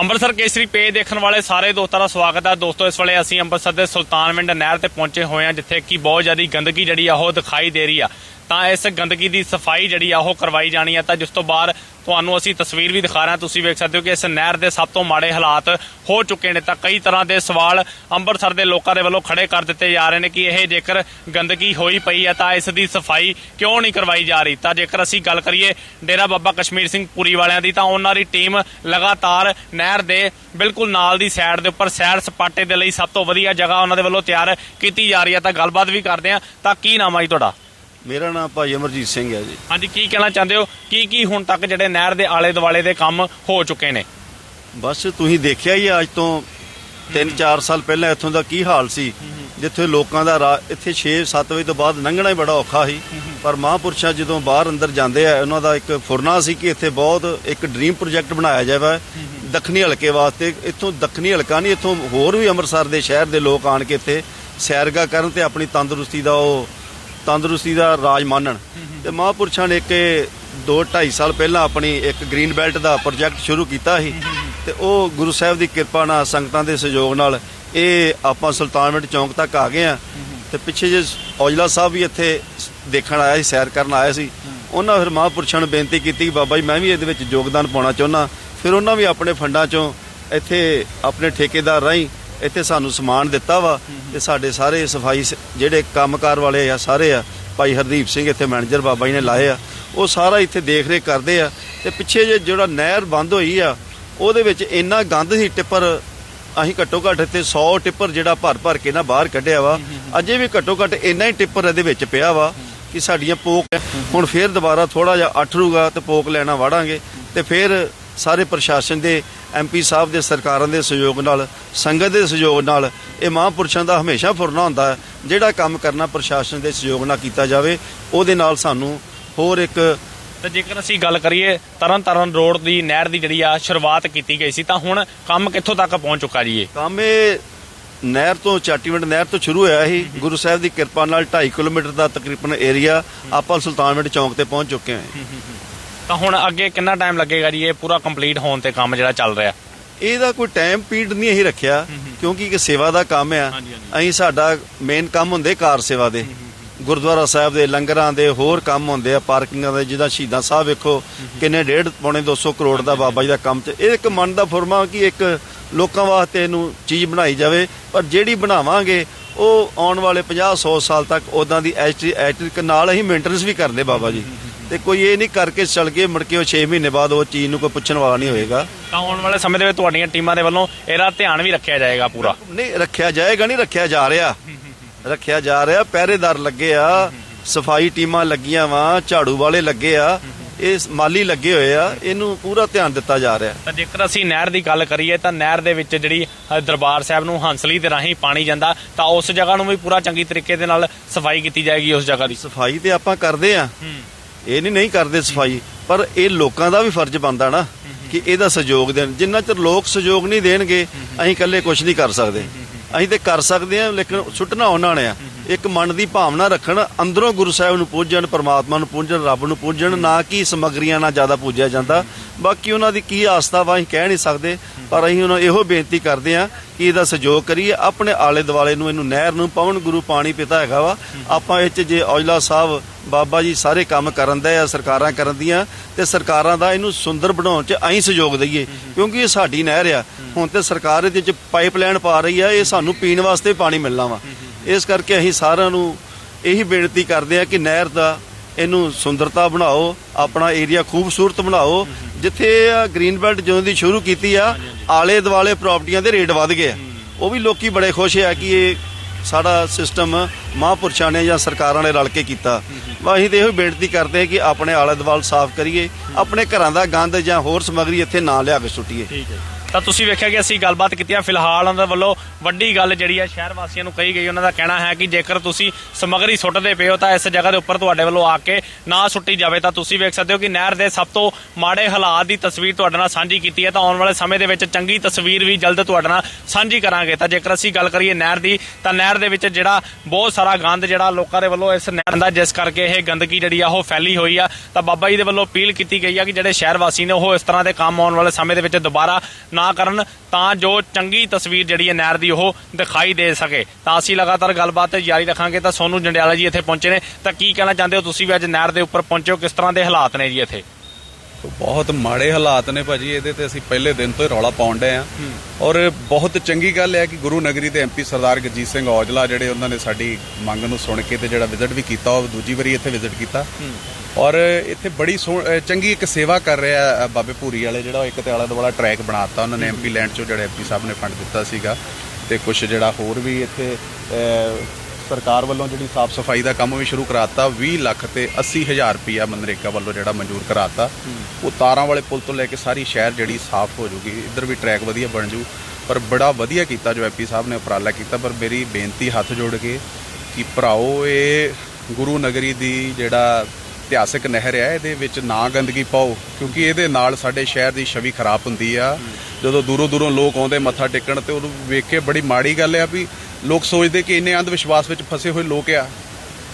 ਅੰਮ੍ਰਿਤਸਰ ਕੇਸਰੀ page ਦੇਖਣ ਵਾਲੇ ਸਾਰੇ ਦੋਸਤਾਂ ਦਾ ਸਵਾਗਤ ਹੈ। ਦੋਸਤੋ, ਇਸ ਵੇਲੇ ਅਸੀਂ ਅੰਮ੍ਰਿਤਸਰ ਦੇ ਸੁਲਤਾਨਵਿੰਡ ਨਹਿਰ ਤੇ ਪਹੁੰਚੇ ਹੋਏ ਹਾਂ, ਜਿੱਥੇ ਕਿ ਬਹੁਤ ਜ਼ਿਆਦਾ ਗੰਦਗੀ ਜਿਹੜੀ ਆ ਉਹ ਦਿਖਾਈ ਦੇ ਰਹੀ ਆ। ਤਾਂ ਇਸ ਗੰਦਗੀ ਦੀ ਸਫ਼ਾਈ ਜਿਹੜੀ ਆ ਉਹ ਕਰਵਾਈ ਜਾਣੀ ਆ। ਤਾਂ ਜਿਸ ਤੋਂ ਬਾਅਦ ਤੁਹਾਨੂੰ ਅਸੀਂ ਤਸਵੀਰ ਵੀ ਦਿਖਾ ਰਹੇ ਹਾਂ। ਤੁਸੀਂ ਵੇਖ ਸਕਦੇ ਹੋ ਕਿ ਇਸ ਨਹਿਰ ਦੇ ਸਭ ਤੋਂ ਮਾੜੇ ਹਾਲਾਤ ਹੋ ਚੁੱਕੇ ਨੇ। ਤਾਂ ਕਈ ਤਰ੍ਹਾਂ ਦੇ ਸਵਾਲ ਅੰਮ੍ਰਿਤਸਰ ਦੇ ਲੋਕਾਂ ਦੇ ਵੱਲੋਂ ਖੜੇ ਕਰ ਦਿੱਤੇ ਜਾ ਰਹੇ ਨੇ ਕਿ ਇਹ ਜੇਕਰ ਗੰਦਗੀ ਹੋਈ ਪਈ ਹੈ ਤਾਂ ਇਸ ਦੀ ਸਫ਼ਾਈ ਕਿਉਂ ਨਹੀਂ ਕਰਵਾਈ ਜਾ ਰਹੀ? ਤਾਂ ਜੇਕਰ ਅਸੀਂ ਗੱਲ ਕਰੀਏ ਡੇਰਾ ਬਾਬਾ ਕਸ਼ਮੀਰ ਸਿੰਘ ਪੁਰੀ ਵਾਲਿਆਂ ਦੀ, ਤਾਂ ਉਹਨਾਂ ਦੀ ਟੀਮ ਲਗਾਤਾਰ ਨਹਿਰ ਦੇ ਬਿਲਕੁਲ ਨਾਲ ਦੀ ਸਾਈਡ ਦੇ ਉੱਪਰ ਸੈਰ ਸਪਾਟੇ ਦੇ ਲਈ ਸਭ ਤੋਂ ਵਧੀਆ ਜਗ੍ਹਾ ਉਹਨਾਂ ਦੇ ਵੱਲੋਂ ਤਿਆਰ ਕੀਤੀ ਜਾ ਰਹੀ ਹੈ ਤਾਂ ਗੱਲਬਾਤ ਵੀ ਕਰਦੇ ਹਾਂ। ਤਾਂ ਕੀ ਨਾਮ ਆ ਜੀ ਤੁਹਾਡਾ? ਮੇਰਾ ਨਾਮ ਭਾਈ ਅਮਰਜੀਤ ਸਿੰਘ ਹੈ ਜੀ। ਹਾਂਜੀ ਕੀ ਕਹਿਣਾ ਚਾਹੁੰਦੇ ਹੋ? ਕੀ ਕੀ ਹੁਣ ਤੱਕ ਜਿਹੜੇ ਨਹਿਰ ਦੇ ਆਲੇ ਦੁਆਲੇ ਦੇ ਕੰਮ ਹੋ ਚੁੱਕੇ ਨੇ? ਬਸ ਤੁਸੀਂ ਦੇਖਿਆ ਹੀ ਆ ਅੱਜ ਤੋਂ 3-4 ਸਾਲ ਪਹਿਲਾਂ ਇੱਥੋਂ ਦਾ ਕੀ ਹਾਲ ਸੀ? ਜਿੱਥੇ ਲੋਕਾਂ ਦਾ ਇੱਥੇ 6-7 ਵਜੇ ਤੋਂ ਬਾਅਦ ਲੰਘਣਾ ਹੀ ਬੜਾ ਔਖਾ ਸੀ। ਪਰ ਮਹਾਂਪੁਰਸ਼ਾਂ ਜਦੋਂ ਬਾਹਰ ਅੰਦਰ ਜਾਂਦੇ ਆ ਉਹਨਾਂ ਦਾ ਇੱਕ ਫੁਰਨਾ ਸੀ ਕਿ ਇੱਥੇ ਬਹੁਤ ਇੱਕ ਡ੍ਰੀਮ ਪ੍ਰੋਜੈਕਟ ਬਣਾਇਆ ਜਾਵੇ ਦੱਖਣੀ ਹਲਕੇ ਵਾਸਤੇ। ਇੱਥੋਂ ਦੱਖਣੀ ਹਲਕਾ ਨਹੀਂ ਇੱਥੋਂ ਹੋਰ ਵੀ ਅੰਮ੍ਰਿਤਸਰ ਦੇ ਸ਼ਹਿਰ ਦੇ ਲੋਕ ਆਣ ਕੇ ਇੱਥੇ ਸੈਰਗਾ ਕਰਨ ਤੇ ਆਪਣੀ ਤੰਦਰੁਸਤੀ ਦਾ ਉਹ ਤੰਦਰੁਸਤੀ ਦਾ ਰਾਜ ਮਾਨਣ। ਤੇ ਮਹਾਂਪੁਰਸ਼ਾਂ ਨੇ ਇੱਕ 2-2.5 ਸਾਲ ਪਹਿਲਾਂ ਆਪਣੀ ਇੱਕ ਗ੍ਰੀਨ ਬੈਲਟ ਦਾ ਪ੍ਰੋਜੈਕਟ ਸ਼ੁਰੂ ਕੀਤਾ ਸੀ। ਤੇ ਉਹ ਗੁਰੂ ਸਾਹਿਬ ਦੀ ਕਿਰਪਾ ਨਾਲ ਸੰਗਤਾਂ ਦੇ ਸਹਿਯੋਗ ਨਾਲ ਇਹ ਆਪਾਂ ਸੁਲਤਾਨਵਿੰਡ ਚੌਂਕ ਤੱਕ ਆ ਗਏ ਆ ਤੇ ਪਿੱਛੇ ਜੇ ਔਜਲਾ ਸਾਹਿਬ ਵੀ ਇੱਥੇ ਦੇਖਣ ਆਇਆ ਸੀ, ਸੈਰ ਕਰਨ ਆਇਆ ਸੀ। ਉਹਨਾਂ ਫਿਰ ਮਹਾਂਪੁਰਸ਼ਾਂ ਨੂੰ ਬੇਨਤੀ ਕੀਤੀ ਕਿ ਬਾਬਾ ਜੀ, ਮੈਂ ਵੀ ਇਹਦੇ ਵਿੱਚ ਯੋਗਦਾਨ ਪਾਉਣਾ ਚਾਹੁੰਦਾ। ਫਿਰ ਉਹਨਾਂ ਵੀ ਆਪਣੇ ਫੰਡਾਂ ਚੋਂ ਇੱਥੇ ਆਪਣੇ ਠੇਕੇਦਾਰ ਰਾਹੀਂ ਇੱਥੇ ਸਾਨੂੰ ਸਮਾਨ ਦਿੱਤਾ ਵਾ ਤੇ ਸਾਡੇ ਸਾਰੇ ਸਫ਼ਾਈ ਸ- ਜਿਹੜੇ ਕੰਮਕਾਰ ਵਾਲੇ ਆ, ਸਾਰੇ ਆ, ਭਾਈ ਹਰਦੀਪ ਸਿੰਘ ਇੱਥੇ ਮੈਨੇਜਰ ਬਾਬਾ ਜੀ ਨੇ ਲਾਏ ਆ। ਉਹ ਸਾਰਾ ਇੱਥੇ ਦੇਖ ਰੇਖ ਕਰਦੇ ਆ ਤੇ ਪਿੱਛੇ ਜੇ ਜਿਹੜਾ ਨਹਿਰ ਬੰਦ ਹੋਈ ਆ, ਉਹਦੇ ਵਿੱਚ ਇੰਨਾ ਗੰਦ ਸੀ ਟਿੱਪਰ, ਅਸੀਂ ਘੱਟੋ ਘੱਟ ਇੱਥੇ 100 ਟਿੱਪਰ ਜਿਹੜਾ ਭਰ ਭਰ ਕੇ ਨਾ ਬਾਹਰ ਕੱਢਿਆ ਵਾ। ਅਜੇ ਵੀ ਘੱਟੋ ਘੱਟ ਇੰਨਾ ਹੀ ਟਿੱਪਰ ਇਹਦੇ ਵਿੱਚ ਪਿਆ ਵਾ ਕਿ ਸਾਡੀਆਂ ਪੋਕ ਹੁਣ ਫੇਰ ਦੁਬਾਰਾ ਥੋੜਾ ਜਿਹਾ ਅਠਰੂਗਾ ਤੇ ਪੋਕ ਲੈਣਾ ਵਾੜਾਂਗੇ ਤੇ ਫਿਰ ਸਾਰੇ ਪ੍ਰਸ਼ਾਸਨ ਦੇ ਐਮਪੀ ਸਾਹਿਬ ਦੇ ਸਰਕਾਰਾਂ ਦੇ ਸਹਿਯੋਗ ਨਾਲ ਸੰਗਤ ਦੇ ਸਹਿਯੋਗ ਨਾਲ ਇਹ ਮਹਾਂਪੁਰਸ਼ਾਂ ਦਾ ਹਮੇਸ਼ਾ ਫੁਰਨਾ ਹੁੰਦਾ ਹੈ। ਜਿਹੜਾ ਕੰਮ ਕਰਨਾ ਪ੍ਰਸ਼ਾਸਨ ਦੇ ਸਹਿਯੋਗ ਨਾਲ ਕੀਤਾ ਜਾਵੇ ਉਹਦੇ ਨਾਲ ਸਾਨੂੰ ਹੋਰ ਇੱਕ ਤੇ ਜੇਕਰ ਅਸੀਂ ਗੱਲ ਕਰੀਏ ਤਰਨ ਤਾਰਨ ਰੋਡ ਦੀ ਨਹਿਰ ਦੀ ਜਿਹੜੀ ਆ ਸ਼ੁਰੂਆਤ ਕੀਤੀ ਗਈ ਸੀ ਤਾਂ ਹੁਣ ਕੰਮ ਕਿੱਥੋਂ ਤੱਕ ਪਹੁੰਚ ਚੁੱਕਾ ਜੀ ਇਹ? ਕੰਮ ਇਹ ਨਹਿਰ ਤੋਂ ਚਾਟੀਵਿੰਡ ਨਹਿਰ ਤੋਂ ਸ਼ੁਰੂ ਹੋਇਆ ਸੀ। ਗੁਰੂ ਸਾਹਿਬ ਦੀ ਕਿਰਪਾ ਨਾਲ 2.5 ਕਿਲੋਮੀਟਰ ਦਾ ਤਕਰੀਬਨ ਏਰੀਆ ਆਪਾਂ ਸੁਲਤਾਨਵਿੰਡ ਚੌਂਕ ਤੇ ਪਹੁੰਚ ਚੁੱਕੇ ਹਾਂ। ਤਾਂ ਹੁਣ ਅੱਗੇ ਕਿੰਨਾ ਟਾਈਮ ਲੱਗੇਗਾ ਜੀ? ਇਹ ਪੂਰਾ ਕੰਪਲੀਟ ਹੋਣ ਤੇ ਕੰਮ ਜਿਹੜਾ ਚੱਲ ਰਿਹਾ। ਇਹਦਾ ਕੋਈ ਟਾਈਮ ਪੀਰੀਅਡ ਨਹੀਂ ਅਸੀਂ ਰੱਖਿਆ ਕਿਉਂਕਿ ਇੱਕ ਸੇਵਾ ਦਾ ਕੰਮ ਆ। ਅਸੀਂ ਸਾਡਾ ਮੇਨ ਕੰਮ ਹੁੰਦੇ ਕਾਰ ਸੇਵਾ ਦੇ। ਗੁਰਦੁਆਰਾ ਸਾਹਿਬ ਦੇ ਲੰਗਰਾਂ ਦੇ ਹੋਰ ਕੰਮ ਹੁੰਦੇ ਆ ਪਾਰਕਿੰਗਾਂ ਦੇ ਜਿਹਦਾ ਸ਼ਹੀਦਾਂ ਸਾਹਿਬ ਵੇਖੋ ਕਿੰਨੇ ਡੇਢ ਪੌਣੇ 200 ਕਰੋੜ ਦਾ ਬਾਬਾ ਜੀ ਦਾ ਕੰਮ ਚ ਇਹ ਇੱਕ ਮਨ ਦਾ ਫੁਰਮਾ ਕਿ ਇੱਕ ਲੋਕਾਂ ਵਾਸਤੇ ਇਹਨੂੰ ਚੀਜ਼ ਬਣਾਈ ਜਾਵੇ। ਪਰ ਜਿਹੜੀ ਬਣਾਵਾਂਗੇ ਉਹ ਆਉਣ ਵਾਲੇ 50 100 ਸਾਲ ਤੱਕ ਉਦਾਂ ਦੀ ਐਸਟ੍ਰਿਕ ਨਾਲ ਅਸੀਂ ਮੇਨਟੇਨੈਂਸ ਵੀ ਕਰਦੇ ਬਾਬਾ ਜੀ। ਤੇ ਕੋਈ ਇਹ ਨਹੀਂ ਕਰਕੇ ਚਲ ਗਏ ਮੁੜ ਕੇ ਉਹ 6 ਮਹੀਨੇ ਬਾਅਦ ਉਹ ਚੀਜ਼ ਨੂੰ ਕੋਈ ਪੁੱਛਣ ਵਾਲਾ ਨਹੀਂ ਹੋਏਗਾ। ਤਾਂ ਆਉਣ ਵਾਲੇ ਸਮੇਂ ਦੇ ਵਿੱਚ ਤੁਹਾਡੀਆਂ ਟੀਮਾਂ ਦੇ ਵੱਲੋਂ ਇਹਦਾ ਧਿਆਨ ਵੀ ਰੱਖਿਆ ਜਾਏਗਾ ਪੂਰਾ। ਨਹੀਂ ਰੱਖਿਆ ਜਾਏਗਾ ਨਹੀਂ ਰੱਖਿਆ ਜਾ ਰਿਹਾ। ਰੱਖਿਆ ਜਾ ਰਿਹਾ ਪਹਿਰੇਦਾਰ ਲੱਗੇ ਆ ਸਫ਼ਾਈ ਟੀਮਾਂ ਲੱਗੀਆਂ ਵਾ ਝਾੜੂ ਵਾਲੇ ਲੱਗੇ ਆ ਇਹ ਮਾਲੀ ਲੱਗੇ ਹੋਏ ਆ ਇਹਨੂੰ ਪੂਰਾ ਧਿਆਨ ਦਿੱਤਾ ਜਾ ਰਿਹਾ। ਤਾਂ ਜੇਕਰ ਅਸੀਂ ਨਹਿਰ ਦੀ ਗੱਲ ਕਰੀਏ ਤਾਂ ਨਹਿਰ ਦੇ ਵਿੱਚ ਜਿਹੜੀ ਦਰਬਾਰ ਸਾਹਿਬ ਨੂੰ ਹੰਸਲੀ ਦੇ ਰਾਹੀਂ ਪਾਣੀ ਜਾਂਦਾ ਤਾਂ ਉਸ ਜਗ੍ਹਾ ਨੂੰ ਵੀ ਪੂਰਾ ਚੰਗੀ ਤਰੀਕੇ ਦੇ ਨਾਲ ਸਫ਼ਾਈ ਕੀਤੀ ਜਾਏਗੀ ਉਸ ਜਗ੍ਹਾ ਦੀ। ਸਫ਼ਾਈ ਤੇ ਆਪਾਂ ਕਰਦੇ ਆ। ਇਹ ਨਹੀਂ ਨਹੀਂ ਕਰਦੇ ਸਫ਼ਾਈ, ਪਰ ਇਹ ਲੋਕਾਂ ਦਾ ਵੀ ਫਰਜ਼ ਬਣਦਾ ਨਾ ਕਿ ਇਹਦਾ ਸਹਿਯੋਗ ਦੇਣ। ਜਿੰਨਾ ਚਿਰ ਲੋਕ ਸਹਿਯੋਗ ਨਹੀਂ ਦੇਣਗੇ, ਅਸੀਂ ਇਕੱਲੇ ਕੁਝ ਨਹੀਂ ਕਰ ਸਕਦੇ। ਅਸੀਂ ਤੇ ਕਰ ਸਕਦੇ ਹਾਂ, ਲੇਕਿਨ ਸੁੱਟਣਾ ਉਹਨਾਂ ਨੇ ਆ। ਇੱਕ ਮਨ ਦੀ ਭਾਵਨਾ ਰੱਖਣ, ਅੰਦਰੋਂ ਗੁਰੂ ਸਾਹਿਬ ਨੂੰ ਪੂਜਣ, ਪਰਮਾਤਮਾ ਨੂੰ ਪੂਜਣ, ਰੱਬ ਨੂੰ ਪੂਜਣ, ਨਾ ਕਿ ਸਮਗਰੀਆਂ ਨਾਲ ਜ਼ਿਆਦਾ ਪੂਜਿਆ ਜਾਂਦਾ। ਬਾਕੀ ਉਹਨਾਂ ਦੀ ਕੀ ਆਸਥਾ ਵਾ, ਅਸੀਂ ਕਹਿ ਨਹੀਂ ਸਕਦੇ, ਪਰ ਅਸੀਂ ਉਹਨਾਂ ਇਹੋ ਬੇਨਤੀ ਕਰਦੇ ਆ ਕਿ ਇਹਦਾ ਸਹਿਯੋਗ ਕਰੀਏ। ਆਪਣੇ ਆਲੇ ਦੁਆਲੇ ਨੂੰ, ਇਹਨੂੰ ਨਹਿਰ ਨੂੰ, ਪਵਨ ਗੁਰੂ ਪਾਣੀ ਪਿਤਾ ਹੈਗਾ ਵਾ। ਆਪਾਂ ਇਹ ਚ ਜੇ ਔਜਲਾ ਸਾਹਿਬ ਬਾਬਾ ਜੀ ਸਾਰੇ ਕੰਮ ਕਰਨ ਦੇ ਆ, ਸਰਕਾਰਾਂ ਕਰਨ ਦੀਆਂ, ਤੇ ਸਰਕਾਰਾਂ ਦਾ ਇਹਨੂੰ ਸੁੰਦਰ ਬਣਾਉਣ ਚ ਅਸੀਂ ਸਹਿਯੋਗ ਦਈਏ। ਕਿਉਂਕਿ ਇਹ ਸਾਡੀ ਨਹਿਰ ਆ। ਹੁਣ ਤੇ ਸਰਕਾਰ ਇਹਦੇ ਚ ਪਾਈਪਲਾਈਨ ਪਾ ਰਹੀ ਆ, ਇਹ ਸਾਨੂੰ ਪੀਣ ਵਾਸਤੇ ਪਾਣੀ ਮਿਲਣਾ ਵਾ। ਇਸ ਕਰਕੇ ਅਸੀਂ ਸਾਰਿਆਂ ਨੂੰ ਇਹੀ ਬੇਨਤੀ ਕਰਦੇ ਆ ਕਿ ਨਹਿਰ ਦਾ ਇਹਨੂੰ ਸੁੰਦਰਤਾ ਬਣਾਓ, ਆਪਣਾ ਏਰੀਆ ਖੂਬਸੂਰਤ ਬਣਾਓ। ਜਿੱਥੇ ਆ ਗ੍ਰੀਨ ਬੈਲਟ ਜਦੋਂ ਦੀ ਸ਼ੁਰੂ ਕੀਤੀ ਆ ਆਲੇ ਦੁਆਲੇ ਪ੍ਰਾਪਰਟੀਆਂ ਦੇ ਰੇਟ ਵਧ ਗਏ ਆ। ਉਹ ਵੀ ਲੋਕੀ ਬੜੇ ਖੁਸ਼ ਆ ਕਿ ਇਹ ਸਾਡਾ ਸਿਸਟਮ ਮਹਾਂਪੁਰਸ਼ਾਂ ਨੇ ਜਾਂ ਸਰਕਾਰਾਂ ਨੇ ਰਲ ਕੇ ਕੀਤਾ। ਅਸੀਂ ਤੇ ਇਹੋ ਬੇਨਤੀ ਕਰਦੇ ਹਾਂ ਕਿ ਆਪਣੇ ਆਲੇ ਦੁਆਲੇ ਸਾਫ਼ ਕਰੀਏ ਆਪਣੇ ਘਰਾਂ ਦਾ ਗੰਦ ਜਾਂ ਹੋਰ ਸਮੱਗਰੀ ਇੱਥੇ ਨਾ ਲਿਆ ਕੇ ਸੁੱਟੀਏ। ਠੀਕ ਹੈ ਤਾਂ ਤੁਸੀਂ ਵੇਖਿਆ ਕਿ ਅਸੀਂ ਗੱਲਬਾਤ ਕੀਤੀ ਆ ਫਿਲਹਾਲ ਉਹਨਾਂ ਦੇ ਵੱਲੋਂ ਵੱਡੀ ਗੱਲ ਜਿਹੜੀ ਆ ਸ਼ਹਿਰ ਵਾਸੀਆਂ ਨੂੰ ਕਹੀ ਗਈ, ਉਹਨਾਂ ਦਾ ਕਹਿਣਾ ਹੈ ਕਿ ਜੇਕਰ ਤੁਸੀਂ ਸਮਗਰੀ ਸੁੱਟਦੇ ਪਏ ਹੋ ਤਾਂ ਇਸ ਜਗ੍ਹਾ ਦੇ ਉੱਪਰ ਤੁਹਾਡੇ ਵੱਲੋਂ ਆ ਕੇ ਨਾ ਸੁੱਟੀ ਜਾਵੇ। ਤਾਂ ਤੁਸੀਂ ਵੇਖ ਸਕਦੇ ਹੋ ਕਿ ਨਹਿਰ ਦੇ ਸਭ ਤੋਂ ਮਾੜੇ ਹਾਲਾਤ ਦੀ ਤਸਵੀਰ ਤੁਹਾਡੇ ਨਾਲ ਸਾਂਝੀ ਕੀਤੀ ਹੈ। ਤਾਂ ਆਉਣ ਵਾਲੇ ਸਮੇਂ ਦੇ ਵਿੱਚ ਚੰਗੀ ਤਸਵੀਰ ਵੀ ਜਲਦ ਤੁਹਾਡੇ ਨਾਲ ਸਾਂਝੀ ਕਰਾਂਗੇ। ਤਾਂ ਜੇਕਰ ਅਸੀਂ ਗੱਲ ਕਰੀਏ ਨਹਿਰ ਦੀ, ਤਾਂ ਨਹਿਰ ਦੇ ਵਿੱਚ ਜਿਹੜਾ ਬਹੁਤ ਸਾਰਾ ਗੰਦ ਜਿਹੜਾ ਲੋਕਾਂ ਦੇ ਵੱਲੋਂ ਇਸ ਨਹਿਰ ਦਾ, ਜਿਸ ਕਰਕੇ ਇਹ ਗੰਦਗੀ ਜਿਹੜੀ ਆ ਉਹ ਫੈਲੀ ਹੋਈ ਆ, ਤਾਂ ਬਾਬਾ ਜੀ ਦੇ ਵੱਲੋਂ ਅਪੀਲ ਕੀਤੀ ਗਈ ਆ ਕਿ ਜਿਹੜੇ ਸ਼ਹਿਰ ਵਾਸੀ ਨੇ ਉਹ ਇਸ ਤਰ੍ਹਾਂ ਦੇ ਕੰਮ ਆਉਣ ਵਾਲੇ ਸਮੇਂ ਦੇ ਵਿੱਚ ਦੁਬਾਰਾ ਨਾ ਕਰਨ ਤਾਂ ਜੋ ਚੰਗੀ ਤਸਵੀਰ ਜਿਹੜੀ ਹੈ ਨਹਿਰ ਦੀ ਉਹ ਦਿਖਾਈ ਦੇ ਸਕੇ। ਤਾਂ ਅਸੀਂ ਲਗਾਤਾਰ ਗੱਲਬਾਤ ਜਾਰੀ ਰੱਖਾਂਗੇ ਤਾਂ ਸੋਨੂ ਜੰਡਿਆਲਾ ਜੀ ਇੱਥੇ ਪਹੁੰਚੇ ਨੇ। ਤਾਂ ਕੀ ਕਹਿਣਾ ਚਾਹੁੰਦੇ ਹੋ ਤੁਸੀਂ ਵੀ ਅੱਜ ਨਹਿਰ ਦੇ ਉੱਪਰ ਪਹੁੰਚੇ ਹੋ? ਕਿਸ ਤਰ੍ਹਾਂ ਦੇ ਹਾਲਾਤ ਨੇ ਜੀ ਇੱਥੇ? ਬਹੁਤ ਮਾੜੇ ਹਾਲਾਤ ਨੇ ਭਾਜੀ ਇਹਦੇ ਤੇ ਅਸੀਂ ਪਹਿਲੇ ਦਿਨ ਤੋਂ ਹੀ ਰੌਲਾ ਪਾਉਣ ਡਏ ਆ। ਔਰ ਬਹੁਤ ਚੰਗੀ ਗੱਲ ਹੈ ਕਿ ਗੁਰੂ ਨਗਰੀ ਦੇ ਐਮਪੀ ਸਰਦਾਰ ਗਜੀਤ ਸਿੰਘ ਔਜਲਾ ਜਿਹੜੇ ਉਹਨਾਂ ਨੇ ਸਾਡੀ ਮੰਗ ਨੂੰ ਸੁਣ ਕੇ ਤੇ ਜਿਹੜਾ ਵਿਜ਼ਿਟ ਵੀ ਕੀਤਾ ਉਹ ਦੂਜੀ ਵਾਰੀ ਇੱਥੇ ਵਿਜ਼ਿਟ ਕੀਤਾ। ਔਰ ਇੱਥੇ ਬੜੀ ਚੰਗੀ ਇੱਕ ਸੇਵਾ ਕਰ ਰਿਹਾ ਬਾਬੇ ਭੂਰੀ ਵਾਲੇ ਜਿਹੜਾ ਇੱਕ ਤੇ ਆਲਾ ਦੁਆਲਾ ਟਰੈਕ ਬਣਾਤਾ ਉਹਨਾਂ ਨੇ ਐਮਪੀ ਲੈਂਡ ਚੋਂ ਜਿਹੜਾ ਐਮਪੀ ਸਾਹਿਬ ਨੇ ਫੰਡ ਦਿੱਤਾ ਸੀਗਾ। ਤੇ ਕੁਝ ਜਿਹੜਾ ਹੋਰ ਵੀ ਇੱਥੇ ਸਰਕਾਰ ਵੱਲੋਂ ਜਿਹੜੀ ਸਾਫ਼ ਸਫ਼ਾਈ ਦਾ ਕੰਮ ਵੀ ਸ਼ੁਰੂ ਕਰਾਤਾ 20 ਲੱਖ ਤੇ 80 ਹਜ਼ਾਰ ਰੁਪਇਆ ਮਨਰੇਗਾ ਵੱਲੋਂ ਜਿਹੜਾ ਮਨਜ਼ੂਰ ਕਰਾਤਾ। ਉਹ ਤਾਰਾਂ ਵਾਲੇ ਪੁਲ ਤੋਂ ਲੈ ਕੇ ਸਾਰੀ ਸ਼ਹਿਰ ਜਿਹੜੀ ਸਾਫ਼ ਹੋ ਜੂਗੀ ਇੱਧਰ ਵੀ ਟਰੈਕ ਵਧੀਆ ਬਣ ਜੂ ਪਰ ਬੜਾ ਵਧੀਆ ਕੀਤਾ ਜੋ ਐਪੀ ਸਾਹਿਬ ਨੇ ਉਪਰਾਲਾ ਕੀਤਾ ਪਰ ਮੇਰੀ ਬੇਨਤੀ ਹੱਥ ਜੋੜ ਕੇ ਕਿ ਭਰਾਓ ਇਹ ਗੁਰੂ ਨਗਰੀ ਦੀ ਜਿਹੜਾ ਇਤਿਹਾਸਕ ਨਹਿਰ ਹੈ ਇਹਦੇ ਵਿੱਚ ਨਾ ਗੰਦਗੀ ਪਾਓ ਕਿਉਂਕਿ ਇਹਦੇ ਨਾਲ ਸਾਡੇ ਸ਼ਹਿਰ ਦੀ ਛਵੀ ਖਰਾਬ ਹੁੰਦੀ ਆ। ਜਦੋਂ ਦੂਰੋਂ ਦੂਰੋਂ ਲੋਕ ਆਉਂਦੇ ਮੱਥਾ ਟੇਕਣ ਤੇ ਉਹਨੂੰ ਵੇਖ ਕੇ ਬੜੀ ਮਾੜੀ ਗੱਲ ਆ ਵੀ ਲੋਕ ਸੋਚਦੇ ਕਿ ਇੰਨੇ ਅੰਧ ਵਿਸ਼ਵਾਸ ਵਿੱਚ ਫਸੇ ਹੋਏ ਲੋਕ ਆ।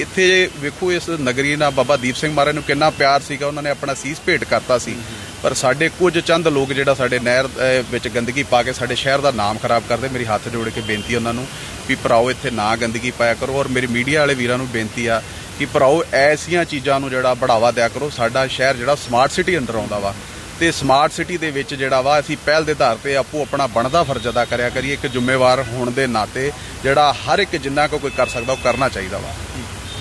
ਇੱਥੇ ਵੇਖੋ ਇਸ ਨਗਰੀ ਨਾਲ ਬਾਬਾ ਦੀਪ ਸਿੰਘ ਮਹਾਰਾਜ ਨੂੰ ਕਿੰਨਾ ਪਿਆਰ ਸੀਗਾ, ਉਹਨਾਂ ਨੇ ਆਪਣਾ ਸੀਸ ਭੇਟ ਕਰਤਾ ਸੀ। ਪਰ ਸਾਡੇ ਕੁਝ ਚੰਦ ਲੋਕ ਜਿਹੜਾ ਸਾਡੇ ਨਹਿਰ ਵਿੱਚ ਗੰਦਗੀ ਪਾ ਕੇ ਸਾਡੇ ਸ਼ਹਿਰ ਦਾ ਨਾਮ ਖਰਾਬ ਕਰਦੇ, ਮੇਰੀ ਹੱਥ ਜੋੜ ਕੇ ਬੇਨਤੀ ਉਹਨਾਂ ਨੂੰ ਵੀ ਭਰਾਓ ਇੱਥੇ ਨਾ ਗੰਦਗੀ ਪਾਇਆ ਕਰੋ ਔਰ ਮੇਰੀ ਮੀਡੀਆ ਵਾਲੇ ਵੀਰਾਂ ਨੂੰ ਬੇਨਤੀ ਆ ਕਿ ਭਰਾਓ ਐਸੀਆਂ ਚੀਜ਼ਾਂ ਨੂੰ ਜਿਹੜਾ, ਬੜਾਵਾ ਦਿਆ ਕਰੋ। ਸਾਡਾ ਸ਼ਹਿਰ ਜਿਹੜਾ ਸਮਾਰਟ ਸਿਟੀ ਅੰਦਰ ਆਉਂਦਾ ਵਾ ਤੇ ਸਮਾਰਟ ਸਿਟੀ ਦੇ ਵਿੱਚ ਜਿਹੜਾ ਵਾ, ਅਸੀਂ ਪਹਿਲ ਦੇ ਆਧਾਰ ਤੇ ਆਪੋ ਆਪਣਾ ਬਣਦਾ ਫਰਜ਼ ਅਦਾ ਕਰਿਆ ਕਰੀਏ, ਇੱਕ ਜ਼ਿੰਮੇਵਾਰ ਹੋਣ ਦੇ ਨਾਤੇ ਜਿਹੜਾ ਹਰ ਇੱਕ ਜਿੰਨਾ ਕੁ ਕੋਈ ਕਰ ਸਕਦਾ, ਉਹ ਕਰਨਾ ਚਾਹੀਦਾ ਵਾ।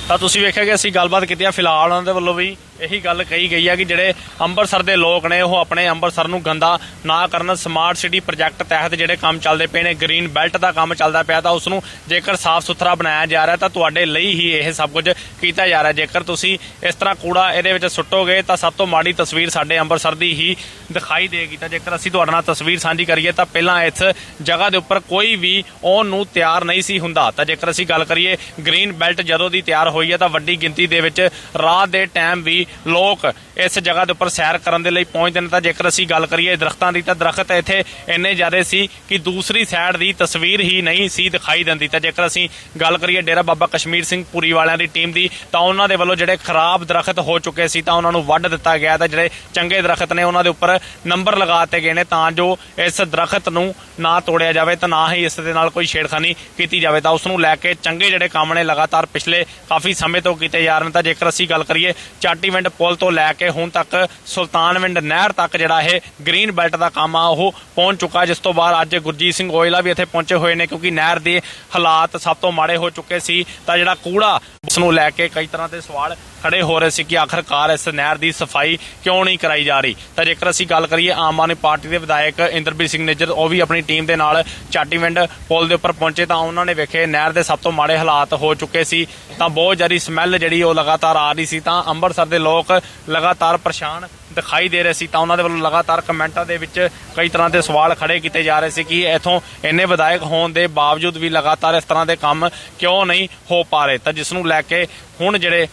ਤਾਂ ਤੁਸੀਂ ਵੇਖਿਆ ਕਿ ਅਸੀਂ ਗੱਲਬਾਤ ਕੀਤੀ ਆ ਫਿਲਹਾਲ ਉਹਨਾਂ ਦੇ ਵੱਲੋਂ ਵੀ। ਇਹੀ ਗੱਲ ਕਹੀ ਗਈ ਹੈ ਕਿ ਜਿਹੜੇ ਅੰਮ੍ਰਿਤਸਰ ਦੇ ਲੋਕ ਨੇ, ਉਹ ਆਪਣੇ ਅੰਮ੍ਰਿਤਸਰ ਨੂੰ ਗੰਦਾ ਨਾ ਕਰਨ ਸਮਾਰਟ ਸਿਟੀ ਪ੍ਰੋਜੈਕਟ ਤਹਿਤ ਜਿਹੜੇ ਕੰਮ ਚੱਲਦੇ ਪਏ ਨੇ ਗ੍ਰੀਨ ਬੈਲਟ ਦਾ ਕੰਮ ਚੱਲਦਾ ਪਿਆ ਤਾਂ ਉਸ ਨੂੰ ਜੇਕਰ ਸਾਫ਼ ਸੁਥਰਾ ਬਣਾਇਆ ਜਾ ਰਿਹਾ ਤਾਂ ਤੁਹਾਡੇ ਲਈ ਹੀ ਇਹ ਸਭ ਕੁਝ ਕੀਤਾ ਜਾ ਰਿਹਾ। ਜੇਕਰ ਤੁਸੀਂ ਇਸ ਤਰ੍ਹਾਂ ਕੂੜਾ ਇਹਦੇ ਵਿੱਚ ਸੁੱਟੋਗੇ ਤਾਂ ਸਭ ਤੋਂ ਮਾੜੀ ਤਸਵੀਰ ਸਾਡੇ ਅੰਮ੍ਰਿਤਸਰ ਦੀ ਹੀ ਦਿਖਾਈ ਦੇਗੀ। ਤਾਂ ਜੇਕਰ ਅਸੀਂ ਤੁਹਾਡੇ ਨਾਲ ਤਸਵੀਰ ਸਾਂਝੀ ਕਰੀਏ ਤਾਂ ਪਹਿਲਾਂ ਇਸ ਜਗ੍ਹਾ ਦੇ ਉੱਪਰ ਕੋਈ ਵੀ ਆਉਣ ਨੂੰ ਤਿਆਰ ਨਹੀਂ ਸੀ ਹੁੰਦਾ। ਤਾਂ ਜੇਕਰ ਅਸੀਂ ਗੱਲ ਕਰੀਏ ਗ੍ਰੀਨ ਬੈਲਟ ਜਦੋਂ ਦੀ ਤਿਆਰ ਹੋਈ ਹੈ ਤਾਂ ਵੱਡੀ ਗਿਣਤੀ ਦੇ ਵਿੱਚ ਰਾਤ ਦੇ ਟਾਈਮ ਵੀ ਲੋਕ ਇਸ ਜਗ੍ਹਾ ਦੇ ਉੱਪਰ ਸੈਰ ਕਰਨ ਦੇ ਲਈ ਪਹੁੰਚਦੇ ਨੇ। ਤਾਂ ਜੇਕਰ ਅਸੀਂ ਗੱਲ ਕਰੀਏ ਦਰਖਤਾਂ ਦੀ, ਤਾਂ ਦਰਖਤ ਇੱਥੇ ਇੰਨੇ ਜ਼ਿਆਦਾ ਸੀ ਕਿ ਦੂਸਰੀ ਸਾਈਡ ਦੀ ਤਸਵੀਰ ਹੀ ਨਹੀਂ ਸੀ ਦਿਖਾਈ ਦਿੰਦੀ। ਤਾਂ ਜੇਕਰ ਅਸੀਂ ਗੱਲ ਕਰੀਏ ਡੇਰਾ ਬਾਬਾ ਕਸ਼ਮੀਰ ਸਿੰਘ ਪੁਰੀ ਵਾਲਿਆਂ ਦੀ ਟੀਮ ਦੀ, ਤਾਂ ਉਹਨਾਂ ਦੇ ਵੱਲੋਂ ਜਿਹੜੇ ਖਰਾਬ ਦਰਖਤ ਹੋ ਚੁੱਕੇ ਸੀ, ਤਾਂ ਉਹਨਾਂ ਨੂੰ ਵੱਢ ਦਿੱਤਾ ਗਿਆ। ਤਾਂ ਜਿਹੜੇ ਚੰਗੇ ਦਰਖਤ ਨੇ, ਉਹਨਾਂ ਦੇ ਉੱਪਰ ਨੰਬਰ ਲਗਾ ਦਿੱਤੇ ਗਏ ਨੇ, ਤਾਂ ਜੋ ਇਸ ਦਰਖਤ ਨੂੰ ਨਾ ਤੋੜਿਆ ਜਾਵੇ ਤਾਂ ਨਾ ਹੀ ਇਸ ਦੇ ਨਾਲ ਕੋਈ ਛੇੜਖਾਨੀ ਕੀਤੀ ਜਾਵੇ। ਤਾਂ ਉਸ ਨੂੰ ਲੈ ਕੇ ਚੰਗੇ ਜਿਹੜੇ ਕੰਮ ਨੇ, ਲਗਾਤਾਰ ਪਿਛਲੇ ਕਾਫੀ ਸਮੇਂ ਤੋਂ ਕੀਤੇ ਜਾ ਰਹੇ ਨੇ। ਤਾਂ ਜੇਕਰ ਅਸੀਂ ਗੱਲ ਕਰੀਏ ਚਾਟੀ ਚਾਟੀਵਿੰਡ ਪੁਲ ਤੋਂ ਲੈ ਕੇ ਹੁਣ ਤੱਕ ਸੁਲਤਾਨਵਿੰਡ ਨਹਿਰ ਤੱਕ ਜਿਹੜਾ ਇਹ ਗ੍ਰੀਨ ਬੈਲਟ ਦਾ ਕੰਮ ਆ, ਉਹ ਪਹੁੰਚ ਚੁੱਕਾ ਜਿਸ ਤੋਂ ਬਾਅਦ ਅੱਜ ਗੁਰਜੀਤ ਸਿੰਘ ਓਇਲਾ ਵੀ ਇੱਥੇ ਪਹੁੰਚੇ ਹੋਏ ਨੇ, ਕਿਉਂਕਿ ਨਹਿਰ ਦੇ ਹਾਲਾਤ ਸਭ ਤੋਂ ਮਾੜੇ ਹੋ ਚੁੱਕੇ ਸੀ। ਤਾਂ ਜਿਹੜਾ ਕੂੜਾ, ਉਸ ਨੂੰ ਲੈ ਕੇ ਕਈ ਤਰ੍ਹਾਂ ਦੇ ਸਵਾਲ ਖੜੇ ਹੋ ਰਹੇ ਸੀ ਕਿ ਆਖਰਕਾਰ ਇਸ ਨਹਿਰ ਦੀ ਸਫ਼ਾਈ ਕਿਉਂ ਨਹੀਂ ਕਰਾਈ ਜਾ ਰਹੀ? ਤਾਂ ਜੇਕਰ ਅਸੀਂ ਗੱਲ ਕਰੀਏ ਆਮ ਆਦਮੀ ਪਾਰਟੀ ਦੇ ਵਿਧਾਇਕ ਇੰਦਰਬੀਰ ਸਿੰਘ ਨਿੱਜਰ, ਉਹ ਵੀ ਆਪਣੀ ਟੀਮ ਦੇ ਨਾਲ ਚਾਟੀਵਿੰਡ ਪੁਲ ਦੇ ਉੱਪਰ ਪਹੁੰਚੇ ਤਾਂ ਉਹਨਾਂ ਨੇ ਵੇਖੇ ਨਹਿਰ ਦੇ ਸਭ ਤੋਂ ਮਾੜੇ ਹਾਲਾਤ ਹੋ ਚੁੱਕੇ ਸੀ। ਤਾਂ ਬਹੁਤ ਜ਼ਿਆਦਾ ਸਮੈਲ ਜਿਹੜੀ ਉਹ ਲਗਾਤਾਰ ਆ ਰਹੀ ਸੀ। ਤਾਂ ਅੰਮ੍ਰਿਤਸਰ ਦੇ ਲੋਕ ਲਗਾਤਾਰ ਪਰੇਸ਼ਾਨ ਦਿਖਾਈ ਦੇ ਰਹੇ ਸੀ। ਤਾਂ ਉਹਨਾਂ ਦੇ ਵੱਲੋਂ ਲਗਾਤਾਰ ਕਮੈਂਟਾਂ ਦੇ ਵਿੱਚ ਕਈ ਤਰ੍ਹਾਂ ਦੇ ਸਵਾਲ ਖੜੇ ਕੀਤੇ ਜਾ ਰਹੇ ਸੀ ਕਿ ਇਥੋਂ ਇੰਨੇ ਵਿਧਾਇਕ ਹੋਣ ਦੇ ਬਾਵਜੂਦ ਵੀ ਲਗਾਤਾਰ ਇਸ ਤਰ੍ਹਾਂ ਦੇ ਕੰਮ ਕਿਉਂ ਨਹੀਂ ਹੋ ਪਾ ਰਹੇ? ਤਾਂ ਜਿਸ ਨੂੰ ਲੈ ਕੇ ਹੁਣ ਜਿਹੜੇ